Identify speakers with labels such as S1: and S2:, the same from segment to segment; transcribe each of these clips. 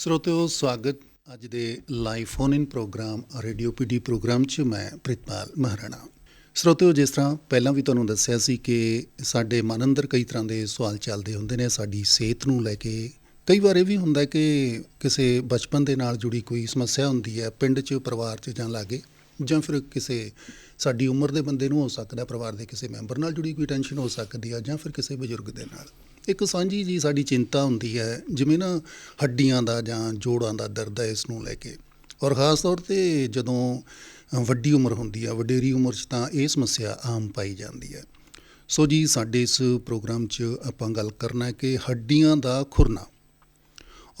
S1: ਸਰੋਤਿਓ, ਸਵਾਗਤ। ਅੱਜ ਦੇ live phone in program, radio PD program 'ਚ ਮੈਂ ਪ੍ਰਿਤਪਾਲ ਮਹਾਰਾਣਾ। ਸਰੋਤਿਓ, ਜਿਸ ਤਰ੍ਹਾਂ ਪਹਿਲਾਂ ਵੀ ਤੁਹਾਨੂੰ ਦੱਸਿਆ ਸੀ ਕਿ ਸਾਡੇ ਮਨ ਅੰਦਰ ਕਈ ਤਰ੍ਹਾਂ ਦੇ ਸਵਾਲ ਚੱਲਦੇ ਹੁੰਦੇ ਨੇ, ਸਾਡੀ ਸਿਹਤ ਨੂੰ ਲੈ ਕੇ। ਕਈ ਵਾਰ ਇਹ ਵੀ ਹੁੰਦਾ ਕਿ ਕਿਸੇ ਬਚਪਨ ਦੇ ਨਾਲ ਜੁੜੀ ਕੋਈ ਸਮੱਸਿਆ ਹੁੰਦੀ ਹੈ, ਪਿੰਡ 'ਚ, ਪਰਿਵਾਰ 'ਚ ਜਾਂ ਲਾਗੇ, ਜਾਂ ਫਿਰ ਕਿਸੇ ਸਾਡੀ ਉਮਰ ਦੇ ਬੰਦੇ ਨੂੰ ਹੋ ਸਕਦਾ, ਪਰਿਵਾਰ ਦੇ ਕਿਸੇ ਮੈਂਬਰ ਨਾਲ ਜੁੜੀ ਕੋਈ ਟੈਨਸ਼ਨ ਹੋ ਸਕਦੀ ਹੈ ਜਾਂ ਫਿਰ ਕਿਸੇ ਬਜ਼ੁਰਗ ਦੇ ਨਾਲ। ਇੱਕ ਸਾਂਝੀ ਜੀ ਸਾਡੀ ਚਿੰਤਾ ਹੁੰਦੀ ਹੈ, ਜਿਵੇਂ ਨਾ ਹੱਡੀਆਂ ਦਾ ਜਾਂ ਜੋੜਾਂ ਦਾ ਦਰਦ ਹੈ ਇਸ ਨੂੰ ਲੈ ਕੇ। ਔਰ ਖਾਸ ਤੌਰ ਤੇ ਜਦੋਂ ਵੱਡੀ ਉਮਰ ਹੁੰਦੀ ਆ, ਵਡੇਰੀ ਉਮਰ 'ਚ ਤਾਂ ਇਹ ਸਮੱਸਿਆ ਆਮ ਪਾਈ ਜਾਂਦੀ ਹੈ। ਸੋ ਜੀ, ਸਾਡੇ ਇਸ ਪ੍ਰੋਗਰਾਮ 'ਚ ਆਪਾਂ ਗੱਲ ਕਰਨਾ ਹੈ ਕਿ ਹੱਡੀਆਂ ਦਾ ਖੁਰਨਾ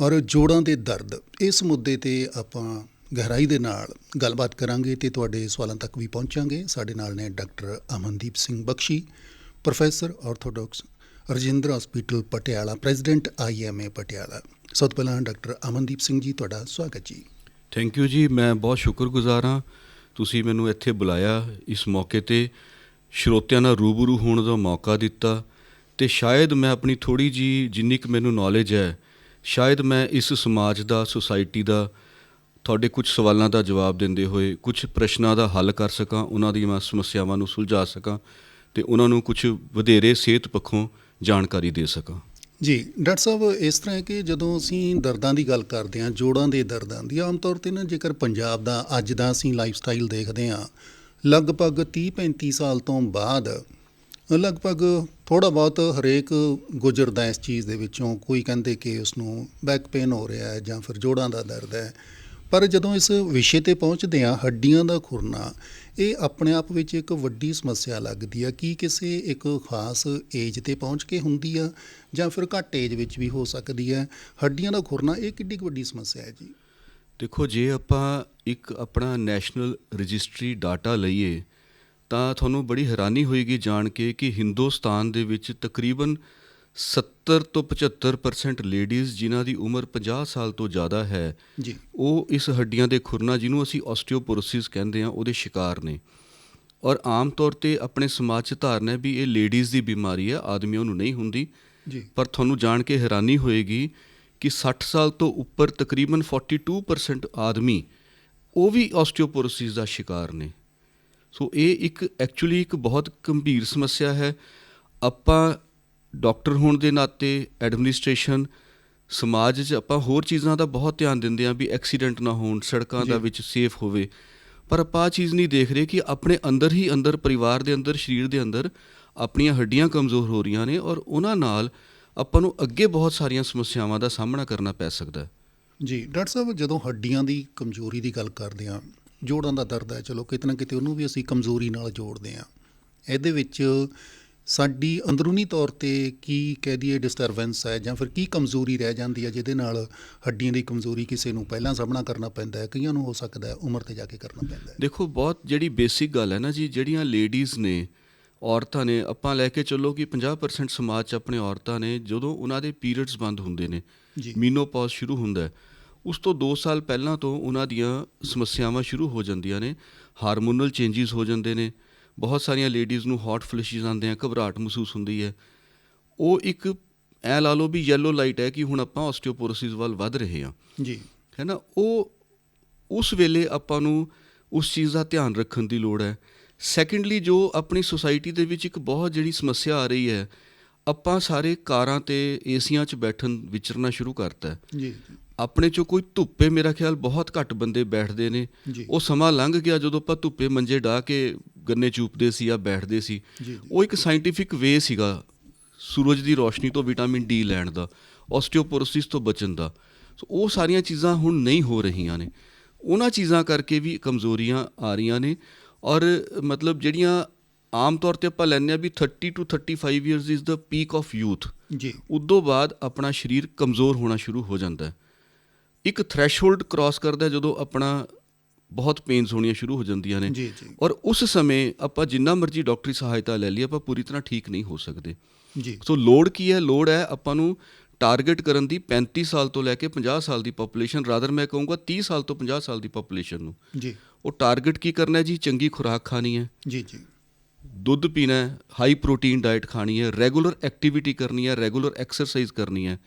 S1: ਔਰ ਜੋੜਾਂ ਦੇ ਦਰਦ, ਇਸ ਮੁੱਦੇ ਤੇ ਆਪਾਂ ਗਹਿਰਾਈ ਦੇ ਨਾਲ ਗੱਲਬਾਤ ਕਰਾਂਗੇ ਤੇ ਤੁਹਾਡੇ ਸਵਾਲਾਂ ਤੱਕ ਵੀ ਪਹੁੰਚਾਂਗੇ। ਸਾਡੇ ਨਾਲ ਨੇ doctor Amandeep Singh Bakhshi, professor orthodox Rajindra hospital, Patiala, president IMA Patiala. ਸਭ ਤੋਂ ਪਹਿਲਾਂ ਡਾਕਟਰ ਅਮਨਦੀਪ ਸਿੰਘ ਜੀ, ਤੁਹਾਡਾ ਸਵਾਗਤ ਜੀ।
S2: ਥੈਂਕ ਯੂ ਜੀ, ਮੈਂ ਬਹੁਤ ਸ਼ੁਕਰਗੁਜ਼ਾਰ ਹਾਂ। ਤੁਸੀਂ ਮੈਨੂੰ ਇੱਥੇ ਬੁਲਾਇਆ, ਇਸ ਮੌਕੇ ਤੇ ਸਰੋਤਿਆਂ ਨਾਲ ਰੂਬਰੂ ਹੋਣ ਦਾ ਮੌਕਾ ਦਿੱਤਾ ਤੇ ਸ਼ਾਇਦ ਮੈਂ ਆਪਣੀ ਥੋੜੀ ਜੀ ਜਿੰਨੀ ਕੁ ਮੈਨੂੰ ਨੌਲੇਜ ਹੈ, ਸ਼ਾਇਦ ਮੈਂ ਇਸ ਸਮਾਜ ਦਾ ਸੁਸਾਇਟੀ ਦਾ ਤੁਹਾਡੇ ਕੁਝ ਸਵਾਲਾਂ ਦਾ ਜਵਾਬ ਦਿੰਦੇ ਹੋਏ, ਕੁਝ ਪ੍ਰਸ਼ਨਾਂ ਦਾ ਹੱਲ ਕਰ ਸਕਾਂ, ਉਹਨਾਂ ਦੀਆਂ ਸਮੱਸਿਆਵਾਂ ਨੂੰ ਸੁਲਝਾ ਸਕਾਂ ਤੇ ਉਹਨਾਂ ਨੂੰ ਕੁਝ ਵਧੇਰੇ ਸਿਹਤ ਪੱਖੋਂ ਜਾਣਕਾਰੀ ਦੇ ਸਕਾਂ।
S1: ਜੀ, ਡਾਕਟਰ ਸਾਹਿਬ, ਇਸ ਤਰ੍ਹਾਂ ਹੈ ਕਿ ਜਦੋਂ ਅਸੀਂ ਦਰਦਾਂ ਦੀ ਗੱਲ ਕਰਦੇ ਹਾਂ, ਜੋੜਾਂ ਦੇ ਦਰਦਾਂ ਦੀ, ਆਮ ਤੌਰ ਤੇ ਨਾ ਜੇਕਰ ਪੰਜਾਬ ਦਾ, ਅੱਜ ਦਾ ਅਸੀਂ ਲਾਈਫ ਸਟਾਈਲ ਦੇਖਦੇ ਹਾਂ, ਲਗਭਗ 30 35 ਸਾਲ ਤੋਂ ਬਾਅਦ, ਲਗਭਗ ਥੋੜਾ ਬਹੁਤ ਹਰੇਕ ਗੁਜ਼ਰਦਾ ਇਸ ਚੀਜ਼ ਦੇ ਵਿੱਚੋਂ, ਕੋਈ ਕਹਿੰਦੇ ਕਿ ਉਸ ਨੂੰ ਬੈਕ ਪੇਨ ਹੋ ਰਿਹਾ ਹੈ ਜਾਂ ਫਿਰ ਜੋੜਾਂ ਦਾ ਦਰਦ ਹੈ ਪਰ ਜਦੋਂ ਇਸ ਵਿਸ਼ੇ ਤੇ ਪਹੁੰਚਦੇ ਹਾਂ, ਹੱਡੀਆਂ ਦਾ ਖੁਰਨਾ, ਇਹ ਆਪਣੇ ਆਪ ਵਿੱਚ ਇੱਕ ਵੱਡੀ ਸਮੱਸਿਆ ਲੱਗਦੀ ਆ। ਕੀ ਕਿਸੇ ਇੱਕ ਖਾਸ ਏਜ ਤੇ ਪਹੁੰਚ ਕੇ ਹੁੰਦੀ ਆ ਜਾਂ ਫਿਰ ਘੱਟ ਏਜ ਵਿੱਚ ਵੀ ਹੋ ਸਕਦੀ ਹੈ ਹੱਡੀਆਂ ਦਾ ਖੁਰਨਾ, ਇਹ ਕਿੱਡੀ ਕੁ ਵੱਡੀ ਸਮੱਸਿਆ ਹੈ ਜੀ?
S2: ਦੇਖੋ, ਜੇ ਆਪਾਂ ਇੱਕ ਆਪਣਾ ਨੈਸ਼ਨਲ ਰਜਿਸਟਰੀ ਡਾਟਾ ਲਈਏ, ਤਾਂ ਤੁਹਾਨੂੰ ਬੜੀ ਹੈਰਾਨੀ ਹੋਏਗੀ ਜਾਣ ਕੇ ਕਿ ਹਿੰਦੁਸਤਾਨ ਦੇ ਵਿੱਚ ਤਕਰੀਬਨ 70 ਤੋਂ 75% ਲੇਡੀਜ਼ ਜਿਨ੍ਹਾਂ ਦੀ ਉਮਰ 50 ਸਾਲ ਤੋਂ ਜ਼ਿਆਦਾ ਹੈ
S1: ਜੀ।
S2: ਉਹ ਇਸ ਹੱਡੀਆਂ ਦੇ ਖੁਰਨਾ ਜਿਹਨੂੰ ਅਸੀਂ ਆਸਟੀਓਪੋਰੋਸਿਸ ਕਹਿੰਦੇ ਆ ਉਹਦੇ ਸ਼ਿਕਾਰ ਨੇ। ਔਰ ਆਮ ਤੌਰ ਤੇ ਆਪਣੇ ਸਮਾਜ 'ਚ ਧਾਰਨਾ ਹੈ ਵੀ ਇਹ ਲੇਡੀਜ਼ ਦੀ ਬਿਮਾਰੀ ਹੈ ਆਦਮੀਆਂ ਨੂੰ ਨਹੀਂ ਹੁੰਦੀ।
S1: ਜੀ।
S2: ਪਰ ਤੁਹਾਨੂੰ ਜਾਣ ਕੇ ਹੈਰਾਨੀ ਹੋਏਗੀ ਕਿ 60 ਸਾਲ ਤੋਂ ਉੱਪਰ ਤਕਰੀਬਨ 42% ਆਦਮੀ ਉਹ ਵੀ ਆਸਟੀਓਪੋਰੋਸਿਸ ਦਾ ਸ਼ਿਕਾਰ ਨੇ। ਸੋ ਇਹ ਇੱਕ ਐਕਚੁਅਲੀ ਇੱਕ ਬਹੁਤ ਗੰਭੀਰ ਸਮੱਸਿਆ ਹੈ। ਆਪਾਂ ਡਾਕਟਰ ਹੋਣ ਦੇ ਨਾਤੇ ਐਡਮਿਨਿਸਟ੍ਰੇਸ਼ਨ ਸਮਾਜ 'ਚ ਆਪਾਂ ਹੋਰ ਚੀਜ਼ਾਂ ਦਾ ਬਹੁਤ ਧਿਆਨ ਦਿੰਦੇ ਆ ਵੀ ਐਕਸੀਡੈਂਟ ਨਾ ਹੋਣ ਸੜਕਾਂ ਦਾ। ਵਿੱਚ ਸੇਫ ਹੋਵੇ। ਪਰ ਆਪਾਂ ਆਹ ਚੀਜ਼ ਨਹੀਂ ਦੇਖ ਰਹੇ ਕਿ ਆਪਣੇ ਅੰਦਰ ਹੀ ਅੰਦਰ ਪਰਿਵਾਰ ਦੇ ਅੰਦਰ ਸਰੀਰ ਦੇ ਅੰਦਰ ਆਪਣੀਆਂ ਹੱਡੀਆਂ ਕਮਜ਼ੋਰ ਹੋ ਰਹੀਆਂ ਨੇ ਔਰ ਉਹਨਾਂ ਨਾਲ ਆਪਾਂ ਨੂੰ ਅੱਗੇ ਬਹੁਤ ਸਾਰੀਆਂ ਸਮੱਸਿਆਵਾਂ ਦਾ ਸਾਹਮਣਾ ਕਰਨਾ ਪੈ ਸਕਦਾ ਹੈ।
S1: ਜੀ ਡਾਕਟਰ ਸਾਹਿਬ ਜਦੋਂ ਹੱਡੀਆਂ ਦੀ ਕਮਜ਼ੋਰੀ ਦੀ ਗੱਲ ਕਰਦੇ ਹਾਂ ਜੋੜਾਂ ਦਾ ਦਰਦ ਹੈ ਚਲੋ ਕਿਤੇ ਨਾ ਕਿਤੇ ਉਹਨੂੰ ਵੀ ਅਸੀਂ ਕਮਜ਼ੋਰੀ ਨਾਲ ਜੋੜਦੇ ਹਾਂ। ਇਹਦੇ ਵਿੱਚ ਸਾਡੀ ਅੰਦਰੂਨੀ ਤੌਰ ਤੇ ਕੀ ਕਹਿ ਦਈਏ ਡਿਸਟਰਬੈਂਸ ਹੈ ਜਾਂ ਫਿਰ ਕੀ ਕਮਜ਼ੋਰੀ ਰਹਿ ਜਾਂਦੀ ਹੈ ਜਿਹਦੇ ਨਾਲ ਹੱਡੀਆਂ ਦੀ ਕਮਜ਼ੋਰੀ ਕਿਸੇ ਨੂੰ ਪਹਿਲਾਂ ਸਾਹਮਣਾ ਕਰਨਾ ਪੈਂਦਾ ਹੈ ਕਈਆਂ ਨੂੰ ਹੋ ਸਕਦਾ ਹੈ ਉਮਰ ਤੇ ਜਾ ਕੇ ਕਰਨਾ ਪੈਂਦਾ ਹੈ।
S2: ਦੇਖੋ ਬਹੁਤ ਜਿਹੜੀ ਬੇਸਿਕ ਗੱਲ ਹੈ ਨਾ ਜੀ ਜਿਹੜੀਆਂ ਲੇਡੀਜ਼ ਨੇ ਔਰਤਾਂ ਨੇ ਆਪਾਂ ਲੈ ਕੇ ਚੱਲੋ ਕਿ 50% ਸਮਾਜ 'ਚ ਆਪਣੇ ਔਰਤਾਂ ਨੇ ਜਦੋਂ ਉਹਨਾਂ ਦੇ ਪੀਰੀਅਡਸ ਬੰਦ ਹੁੰਦੇ ਨੇ ਮੀਨੋਪੌਜ਼ ਸ਼ੁਰੂ ਹੁੰਦਾ ਹੈ ਉਸ ਤੋਂ 2 ਸਾਲ ਪਹਿਲਾਂ ਤੋਂ ਉਹਨਾਂ ਦੀਆਂ ਸਮੱਸਿਆਵਾਂ ਸ਼ੁਰੂ ਹੋ ਜਾਂਦੀਆਂ ਨੇ ਹਾਰਮੋਨਲ ਚੇਂਜਸ ਹੋ ਜਾਂਦੇ ਨੇ ਬਹੁਤ ਸਾਰੀਆਂ ਲੇਡੀਜ਼ ਨੂੰ ਹੌਟ ਫਲੈਸ਼ਸ ਆਉਂਦੇ ਆ ਘਬਰਾਹਟ ਮਹਿਸੂਸ ਹੁੰਦੀ ਹੈ। ਉਹ ਇੱਕ ਐ ਲਾ ਲਓ ਵੀ ਯੈਲੋ ਲਾਈਟ ਹੈ ਕਿ ਹੁਣ ਆਪਾਂ ਆਸਟੀਓਪੋਰੋਸਿਸ ਵੱਲ ਵੱਧ ਰਹੇ ਹਾਂ।
S1: ਜੀ।
S2: ਹੈ ਨਾ? ਉਹ ਉਸ ਵੇਲੇ ਆਪਾਂ ਨੂੰ ਉਸ ਚੀਜ਼ ਦਾ ਧਿਆਨ ਰੱਖਣ ਦੀ ਲੋੜ ਹੈ। ਸੈਕੰਡਲੀ ਜੋ ਆਪਣੀ ਸੋਸਾਇਟੀ ਦੇ ਵਿੱਚ ਇੱਕ ਬਹੁਤ ਜਿਹੜੀ ਸਮੱਸਿਆ ਆ ਰਹੀ ਹੈ ਆਪਾਂ ਸਾਰੇ ਕਾਰਾਂ ਤੇ ਏਸੀਆਂ 'ਚ ਬੈਠਣ ਵਿਚਰਨਾ ਸ਼ੁਰੂ ਕਰਤਾ ਹੈ।
S1: ਜੀ।
S2: ਆਪਣੇ 'ਚੋਂ ਕੋਈ ਧੁੱਪੇ ਮੇਰਾ ਖਿਆਲ ਬਹੁਤ ਘੱਟ ਬੰਦੇ ਬੈਠਦੇ ਨੇ। ਉਹ ਸਮਾਂ ਲੰਘ ਗਿਆ ਜਦੋਂ ਆਪਾਂ ਧੁੱਪੇ ਮੰਜੇ ਢਾ ਕੇ ਗੰਨੇ ਚੂਪਦੇ ਸੀ ਜਾਂ ਬੈਠਦੇ ਸੀ। ਉਹ ਇੱਕ ਸਾਇੰਟੀਫਿਕ ਵੇ ਸੀਗਾ ਸੂਰਜ ਦੀ ਰੋਸ਼ਨੀ ਤੋਂ ਵਿਟਾਮਿਨ ਡੀ ਲੈਣ ਦਾ ਆਸਟੀਓਪੋਰੋਸਿਸ ਤੋਂ ਬਚਣ ਦਾ। ਸੋ ਉਹ ਸਾਰੀਆਂ ਚੀਜ਼ਾਂ ਹੁਣ ਨਹੀਂ ਹੋ ਰਹੀਆਂ ਨੇ। ਉਹਨਾਂ ਚੀਜ਼ਾਂ ਕਰਕੇ ਵੀ ਕਮਜ਼ੋਰੀਆਂ ਆ ਰਹੀਆਂ ਨੇ ਔਰ ਮਤਲਬ ਜਿਹੜੀਆਂ ਆਮ ਤੌਰ ਤੇ ਆਪਾਂ ਲੈਂਦੇ ਆ ਵੀ 30 to 35 years is the peak of youth
S1: ਜੀ।
S2: ਉਦੋਂ ਬਾਅਦ ਆਪਣਾ ਸਰੀਰ ਕਮਜ਼ੋਰ ਹੋਣਾ ਸ਼ੁਰੂ ਹੋ ਜਾਂਦਾ ਹੈ। ਇੱਕ ਥ੍ਰੈਸ਼ਹੋਲਡ ਕ੍ਰਾਸ ਕਰਦਾ ਜਦੋਂ ਆਪਣਾ ਬਹੁਤ ਪੇਨਸ ਹੋਣੀਆਂ ਸ਼ੁਰੂ ਹੋ ਜਾਂਦੀਆਂ ਨੇ। ਔਰ ਉਸ ਸਮੇਂ ਆਪਾਂ ਜਿੰਨਾ ਮਰਜ਼ੀ ਡਾਕਟਰੀ ਸਹਾਇਤਾ ਲੈ ਲਈਏ ਆਪਾਂ ਪੂਰੀ ਤਰ੍ਹਾਂ ਠੀਕ ਨਹੀਂ ਹੋ ਸਕਦੇ।
S1: ਜੀ।
S2: ਸੋ ਲੋੜ ਕੀ ਹੈ? ਲੋੜ ਹੈ ਆਪਾਂ ਨੂੰ ਟਾਰਗੇਟ ਕਰਨ ਦੀ 35 ਸਾਲ ਤੋਂ ਲੈ ਕੇ 50 ਸਾਲ ਦੀ ਪੋਪੂਲੇਸ਼ਨ ਰਾਦਰ ਮੈਂ ਕਹੂੰਗਾ 30 ਸਾਲ ਤੋਂ 50 ਸਾਲ ਦੀ ਪੋਪੂਲੇਸ਼ਨ ਨੂੰ।
S1: ਜੀ।
S2: ਉਹ ਟਾਰਗੇਟ ਕੀ ਕਰਨਾ ਹੈ ਜੀ? ਚੰਗੀ ਖੁਰਾਕ ਖਾਣੀ ਹੈ।
S1: ਜੀ ਜੀ।
S2: ਦੁੱਧ ਪੀਣਾ ਹੈ ਹਾਈ ਪ੍ਰੋਟੀਨ ਡਾਈਟ ਖਾਣੀ ਹੈ ਰੈਗੂਲਰ ਐਕਟੀਵਿਟੀ ਕਰਨੀ ਹੈ ਰੈਗੂਲਰ ਐਕਸਰਸਾਈਜ਼ ਕਰਨੀ ਹੈ।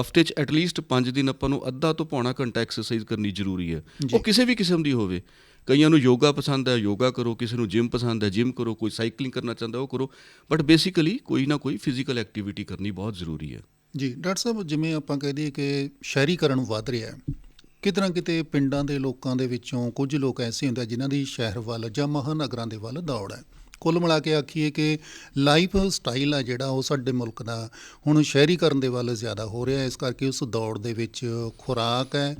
S2: ਹਫ਼ਤੇ 'ਚ ਐਟਲੀਸਟ 5 ਦਿਨ ਆਪਾਂ ਨੂੰ ਅੱਧਾ ਤੋਂ ਪੌਣਾ ਘੰਟਾ ਐਕਸਰਸਾਈਜ਼ ਕਰਨੀ ਜ਼ਰੂਰੀ ਹੈ। ਉਹ ਕਿਸੇ ਵੀ ਕਿਸਮ ਦੀ ਹੋਵੇ। ਕਈਆਂ ਨੂੰ ਯੋਗਾ ਪਸੰਦ ਹੈ ਯੋਗਾ ਕਰੋ ਕਿਸੇ ਨੂੰ ਜਿਮ ਪਸੰਦ ਹੈ ਜਿਮ ਕਰੋ ਕੋਈ ਸਾਈਕਲਿੰਗ ਕਰਨਾ ਚਾਹੁੰਦਾ ਉਹ ਕਰੋ। ਬਟ ਬੇਸਿਕਲੀ ਕੋਈ ਨਾ ਕੋਈ ਫਿਜ਼ੀਕਲ ਐਕਟੀਵਿਟੀ ਕਰਨੀ ਬਹੁਤ ਜ਼ਰੂਰੀ ਹੈ।
S1: ਜੀ ਡਾਕਟਰ ਸਾਹਿਬ ਜਿਵੇਂ ਆਪਾਂ ਕਹਿ ਦਈਏ ਕਿ ਸ਼ਹਿਰੀਕਰਨ ਵੱਧ ਰਿਹਾ ਹੈ ਕਿਤੇ ਨਾ ਕਿਤੇ ਪਿੰਡਾਂ ਦੇ ਲੋਕਾਂ ਦੇ ਵਿੱਚੋਂ ਕੁਝ ਲੋਕ ਐਸੇ ਹੁੰਦੇ ਜਿਨ੍ਹਾਂ ਦੀ ਸ਼ਹਿਰ ਵੱਲ ਜਾਂ ਮਹਾਨਗਰਾਂ ਦੇ ਵੱਲ ਦੌੜ ਹੈ। ਕੁੱਲ ਮਿਲਾ ਕੇ ਆਖੀਏ ਕਿ ਲਾਈਫ ਸਟਾਈਲ ਆ ਜਿਹੜਾ ਉਹ ਸਾਡੇ ਮੁਲਕ ਦਾ ਹੁਣ ਸ਼ਹਿਰੀਕਰਨ ਦੇ ਵੱਲ ਜ਼ਿਆਦਾ ਹੋ ਰਿਹਾ। ਇਸ ਕਰਕੇ ਉਸ ਦੌੜ ਦੇ ਵਿੱਚ ਖੁਰਾਕ ਹੈ,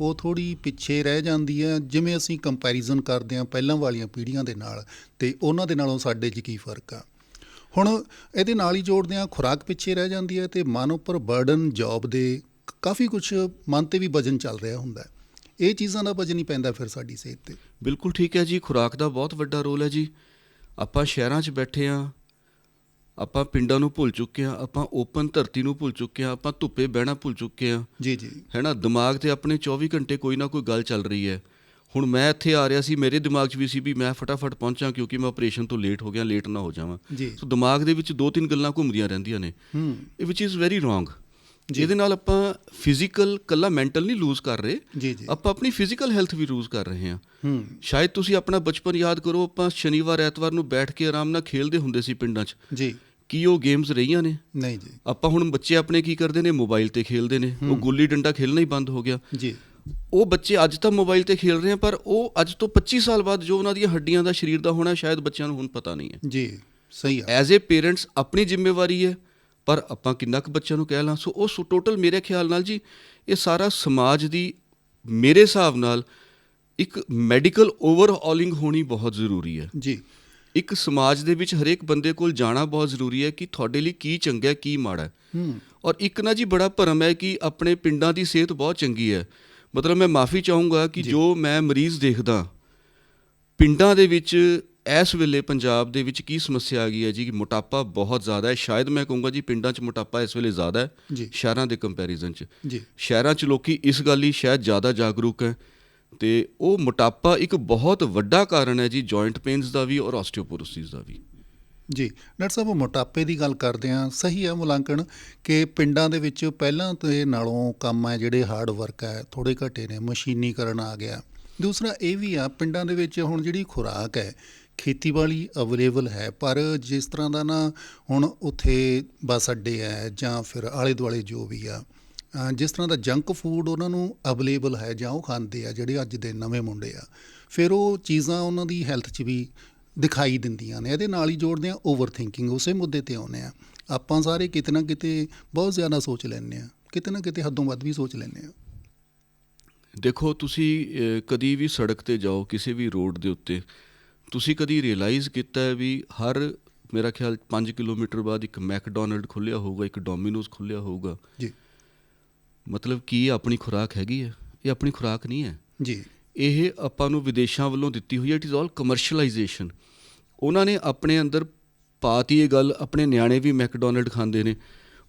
S1: ਉਹ ਥੋੜੀ ਪਿੱਛੇ ਰਹਿ ਜਾਂਦੀ ਹੈ। ਜਿਵੇਂ ਅਸੀਂ ਕੰਪੈਰੀਜ਼ਨ ਕਰਦੇ ਹਾਂ ਪਹਿਲਾਂ ਵਾਲੀਆਂ ਪੀੜ੍ਹੀਆਂ ਦੇ ਨਾਲ ਤੇ ਉਹਨਾਂ ਦੇ ਨਾਲੋਂ ਸਾਡੇ 'ਚ ਕੀ ਫ਼ਰਕ ਆ। ਹੁਣ ਇਹਦੇ ਨਾਲ ਹੀ ਜੋੜਦੇ ਆ ਖੁਰਾਕ ਪਿੱਛੇ ਰਹਿ ਜਾਂਦੀ ਹੈ ਤੇ ਮਨ ਉੱਪਰ ਬਰਡਨ ਜੌਬ ਦੇ ਕਾਫੀ ਕੁਝ ਮਨ ਤੇ ਵੀ ਵਜਨ ਚੱਲ ਰਿਹਾ ਹੁੰਦਾ ਹੈ। ਇਹ ਚੀਜ਼ਾਂ ਦਾ ਵਜਨ ਹੀ ਪੈਂਦਾ ਫਿਰ ਸਾਡੀ ਸਿਹਤ ਤੇ।
S2: ਬਿਲਕੁਲ ਠੀਕ ਹੈ ਜੀ, ਖੁਰਾਕ ਦਾ ਬਹੁਤ ਵੱਡਾ ਰੋਲ ਹੈ ਜੀ। ਆਪਾਂ ਸ਼ਹਿਰਾਂ 'ਚ ਬੈਠੇ ਆ ਆਪਾਂ ਪਿੰਡਾਂ ਨੂੰ ਭੁੱਲ ਚੁੱਕੇ ਆ ਆਪਾਂ ਓਪਨ ਧਰਤੀ ਨੂੰ ਭੁੱਲ ਚੁੱਕੇ ਆ ਆਪਾਂ ਧੁੱਪੇ ਬਹਿਣਾ ਭੁੱਲ ਚੁੱਕੇ ਆ।
S1: ਜੀ ਜੀ।
S2: ਹੈ ਨਾ? ਦਿਮਾਗ ਤੇ ਆਪਣੇ 24 ਘੰਟੇ ਕੋਈ ਨਾ ਕੋਈ ਗੱਲ ਚੱਲ ਰਹੀ ਹੈ। ਹੁਣ ਮੈਂ ਇੱਥੇ ਆ ਰਿਹਾ ਸੀ ਮੇਰੇ ਦਿਮਾਗ 'ਚ ਵੀ ਸੀ ਵੀ ਮੈਂ ਫਟਾਫਟ ਪਹੁੰਚਾਂ ਕਿਉਂਕਿ ਮੈਂ ਆਪਰੇਸ਼ਨ ਤੋਂ ਲੇਟ ਹੋ ਗਿਆ ਲੇਟ ਨਾ ਹੋ ਜਾਵਾਂ। ਸੋ ਦਿਮਾਗ ਦੇ ਵਿੱਚ ਦੋ ਤਿੰਨ ਗੱਲਾਂ ਘੁੰਮਦੀਆਂ ਰਹਿੰਦੀਆਂ ਨੇ।
S1: ਹੂੰ।
S2: ਇਹ ਵਿਚ ਇਜ਼ ਵੈਰੀ ਰੋਂਗ ਜਿਹਦੇ ਨਾਲ ਆਪਾਂ ਫਿਜ਼ੀਕਲ ਕੱਲਾ ਮੈਂਟਲ ਨਹੀਂ ਲੂਜ਼ ਕਰ ਰਹੇ। ਆਪਾਂ ਆਪਣੀ ਫਿਜ਼ੀਕਲ ਹੈਲਥ ਵੀ ਲੂਜ਼ ਕਰ ਰਹੇ ਹਾਂ।
S1: ਹੂੰ।
S2: ਸ਼ਾਇਦ ਤੁਸੀਂ ਆਪਣਾ ਬਚਪਨ ਯਾਦ ਕਰੋ ਆਪਾਂ ਸ਼ਨੀਵਾਰ ਐਤਵਾਰ ਨੂੰ ਬੈਠ ਕੇ ਆਰਾਮ ਨਾਲ ਖੇਲਦੇ ਹੁੰਦੇ ਸੀ ਪਿੰਡਾਂ 'ਚ।
S1: ਜੀ।
S2: ਕੀ ਉਹ ਗੇਮਸ ਰਹੀਆਂ ਨੇ?
S1: ਨਹੀਂ ਜੀ।
S2: ਆਪਾਂ ਹੁਣ ਬੱਚੇ ਆਪਣੇ ਕੀ ਕਰਦੇ ਨੇ? ਮੋਬਾਈਲ ਤੇ ਖੇਲਦੇ ਨੇ। ਉਹ ਗੁੱਲੀ ਡੰਡਾ ਖੇਲਣਾ ਹੀ ਬੰਦ ਹੋ ਗਿਆ।
S1: ਜੀ।
S2: ਉਹ ਬੱਚੇ ਅੱਜ ਤਾਂ ਮੋਬਾਈਲ ਤੇ ਖੇਲ ਰਹੇ ਆ ਪਰ ਉਹ ਅੱਜ ਤੋਂ 25 ਸਾਲ ਬਾਅਦ ਜੋ ਉਹਨਾਂ ਦੀਆਂ ਹੱਡੀਆਂ ਦਾ ਸਰੀਰ ਦਾ ਹੋਣਾ ਸ਼ਾਇਦ ਬੱਚਿਆਂ ਨੂੰ ਹੁਣ ਪਤਾ ਨਹੀਂ ਹੈ।
S1: ਜੀ ਸਹੀ ਆ।
S2: ਐਜ਼ ਅ ਪੇਰੈਂਟਸ ਆਪਣੀ ਜ਼ਿੰਮੇਵਾਰੀ ਹੈ। ਪਰ ਆਪਾਂ ਕਿੰਨਾ ਕੁ ਬੱਚਿਆਂ ਨੂੰ ਕਹਿ ਲਾਂ ਸੋ ਉਹ ਟੋਟਲ ਮੇਰੇ ਖਿਆਲ ਨਾਲ ਜੀ ਇਹ ਸਾਰਾ ਸਮਾਜ ਦੀ ਮੇਰੇ ਹਿਸਾਬ ਨਾਲ ਇੱਕ ਮੈਡੀਕਲ ਓਵਰਹੌਲਿੰਗ ਹੋਣੀ ਬਹੁਤ ਜ਼ਰੂਰੀ ਹੈ।
S1: ਜੀ।
S2: ਇੱਕ ਸਮਾਜ ਦੇ ਵਿੱਚ ਹਰੇਕ ਬੰਦੇ ਕੋਲ ਜਾਣਾ ਬਹੁਤ ਜ਼ਰੂਰੀ ਹੈ ਕਿ ਤੁਹਾਡੇ ਲਈ ਕੀ ਚੰਗਾ ਹੈ ਕੀ ਮਾੜਾ ਹੈ।
S1: ਹੂੰ।
S2: ਔਰ ਇੱਕ ਨਾ ਜੀ ਬੜਾ ਭਰਮ ਹੈ ਕਿ ਆਪਣੇ ਪਿੰਡਾਂ ਦੀ ਸਿਹਤ ਬਹੁਤ ਚੰਗੀ ਹੈ। ਮਤਲਬ ਮੈਂ ਮਾਫੀ ਚਾਹੂੰਗਾ ਕਿ ਜੋ ਮੈਂ ਮਰੀਜ਼ ਦੇਖਦਾ ਪਿੰਡਾਂ ਦੇ ਵਿੱਚ ਇਸ ਵੇਲੇ ਪੰਜਾਬ ਦੇ ਵਿੱਚ ਕੀ ਸਮੱਸਿਆ ਆ ਗਈ ਹੈ ਜੀ? ਕਿ ਮੋਟਾਪਾ ਬਹੁਤ ਜ਼ਿਆਦਾ ਹੈ। ਸ਼ਾਇਦ ਮੈਂ ਕਹੂੰਗਾ ਜੀ ਪਿੰਡਾਂ 'ਚ ਮੋਟਾਪਾ ਇਸ ਵੇਲੇ ਜ਼ਿਆਦਾ ਹੈ ਸ਼ਹਿਰਾਂ ਦੇ ਕੰਪੈਰੀਜ਼ਨ 'ਚ।
S1: ਜੀ।
S2: ਸ਼ਹਿਰਾਂ 'ਚ ਲੋਕੀ ਇਸ ਗੱਲ ਲਈ ਸ਼ਾਇਦ ਜ਼ਿਆਦਾ ਜਾਗਰੂਕ ਹੈ ਤੇ ਉਹ ਮੋਟਾਪਾ ਇੱਕ ਬਹੁਤ ਵੱਡਾ ਕਾਰਨ ਹੈ ਜੀ ਜੁਆਇੰਟ ਪੇਨਸ ਦਾ ਵੀ ਔਰ ਆਸਟੀਓਪੋਰੋਸਿਸ ਦਾ ਵੀ।
S1: ਜੀ। ਡਾਕਟਰ ਸਾਹਿਬ ਮੋਟਾਪੇ ਦੀ ਗੱਲ ਕਰਦੇ ਆ ਸਹੀ ਹੈ ਮੁਲਾਂਕਣ ਕਿ ਪਿੰਡਾਂ ਦੇ ਵਿੱਚ ਪਹਿਲਾਂ ਤੇ ਨਾਲੋਂ ਕੰਮ ਹੈ ਜਿਹੜੇ ਹਾਰਡ ਵਰਕ ਹੈ ਥੋੜੇ ਘਟੇ ਨੇ ਮਸ਼ੀਨੀਕਰਨ ਆ ਗਿਆ। ਦੂਸਰਾ ਇਹ ਵੀ ਆ ਪਿੰਡਾਂ ਦੇ ਵਿੱਚ ਹੁਣ ਜਿਹੜੀ ਖੁਰਾਕ ਹੈ ਖੇਤੀਬਾੜੀ ਅਵੇਲੇਬਲ ਹੈ, ਪਰ ਜਿਸ ਤਰ੍ਹਾਂ ਦਾ ਨਾ ਹੁਣ ਉੱਥੇ ਬੱਸ ਅੱਡੇ ਹੈ ਜਾਂ ਫਿਰ ਆਲੇ ਦੁਆਲੇ ਜੋ ਵੀ ਆ ਜਿਸ ਤਰ੍ਹਾਂ ਦਾ ਜੰਕ ਫੂਡ ਉਹਨਾਂ ਨੂੰ ਅਵੇਲੇਬਲ ਹੈ ਜਾਂ ਉਹ ਖਾਂਦੇ ਆ ਜਿਹੜੇ ਅੱਜ ਦੇ ਨਵੇਂ ਮੁੰਡੇ ਆ, ਫਿਰ ਉਹ ਚੀਜ਼ਾਂ ਉਹਨਾਂ ਦੀ ਹੈਲਥ 'ਚ ਵੀ ਦਿਖਾਈ ਦਿੰਦੀਆਂ ਨੇ, ਇਹਦੇ ਨਾਲ ਹੀ ਜੋੜਦੇ ਆ ਓਵਰ ਥਿੰਕਿੰਗ ਉਸੇ ਮੁੱਦੇ ਤੇ ਆਉਂਦੇ ਆ। ਆਪਾਂ ਸਾਰੇ ਕਿਤੇ ਨਾ ਕਿਤੇ ਬਹੁਤ ਜ਼ਿਆਦਾ ਸੋਚ ਲੈਂਦੇ ਆ, ਕਿਤੇ ਨਾ ਕਿਤੇ ਹੱਦੋਂ ਵੱਧ ਵੀ ਸੋਚ ਲੈਂਦੇ ਆ।
S2: ਦੇਖੋ, ਤੁਸੀਂ ਕਦੀ ਵੀ ਸੜਕ ਤੇ ਜਾਓ, ਕਿਸੇ ਵੀ ਰੋਡ ਦੇ ਉੱਤੇ ਤੁਸੀਂ ਕਦੀ ਰਿਅਲਾਈਜ਼ ਕੀਤਾ ਹੈ ਵੀ ਹਰ ਮੇਰਾ ਖਿਆਲ 5 ਕਿਲੋਮੀਟਰ ਬਾਅਦ ਇੱਕ ਮੈਕਡੋਨਲਡ ਖੁੱਲਿਆ ਹੋਊਗਾ ਇੱਕ ਡੋਮਿਨੋਜ਼ ਖੁੱਲਿਆ ਹੋਊਗਾ?
S1: ਜੀ।
S2: ਮਤਲਬ ਕੀ ਆਪਣੀ ਖੁਰਾਕ ਹੈਗੀ ਹੈ? ਇਹ ਆਪਣੀ ਖੁਰਾਕ ਨਹੀਂ ਹੈ?
S1: ਜੀ।
S2: ਇਹ ਆਪਾਂ ਨੂੰ ਵਿਦੇਸ਼ਾਂ ਵੱਲੋਂ ਦਿੱਤੀ ਹੋਈ ਹੈ ਇਟ ਇਜ਼ ਆਲ ਕਮਰਸ਼ੀਅਲਾਈਜੇਸ਼ਨ ਉਹਨਾਂ ਨੇ ਆਪਣੇ ਅੰਦਰ ਪਾਤੀ ਇਹ ਗੱਲ ਆਪਣੇ ਨਿਆਣੇ ਵੀ ਮੈਕਡੋਨਲਡ ਖਾਂਦੇ ਨੇ।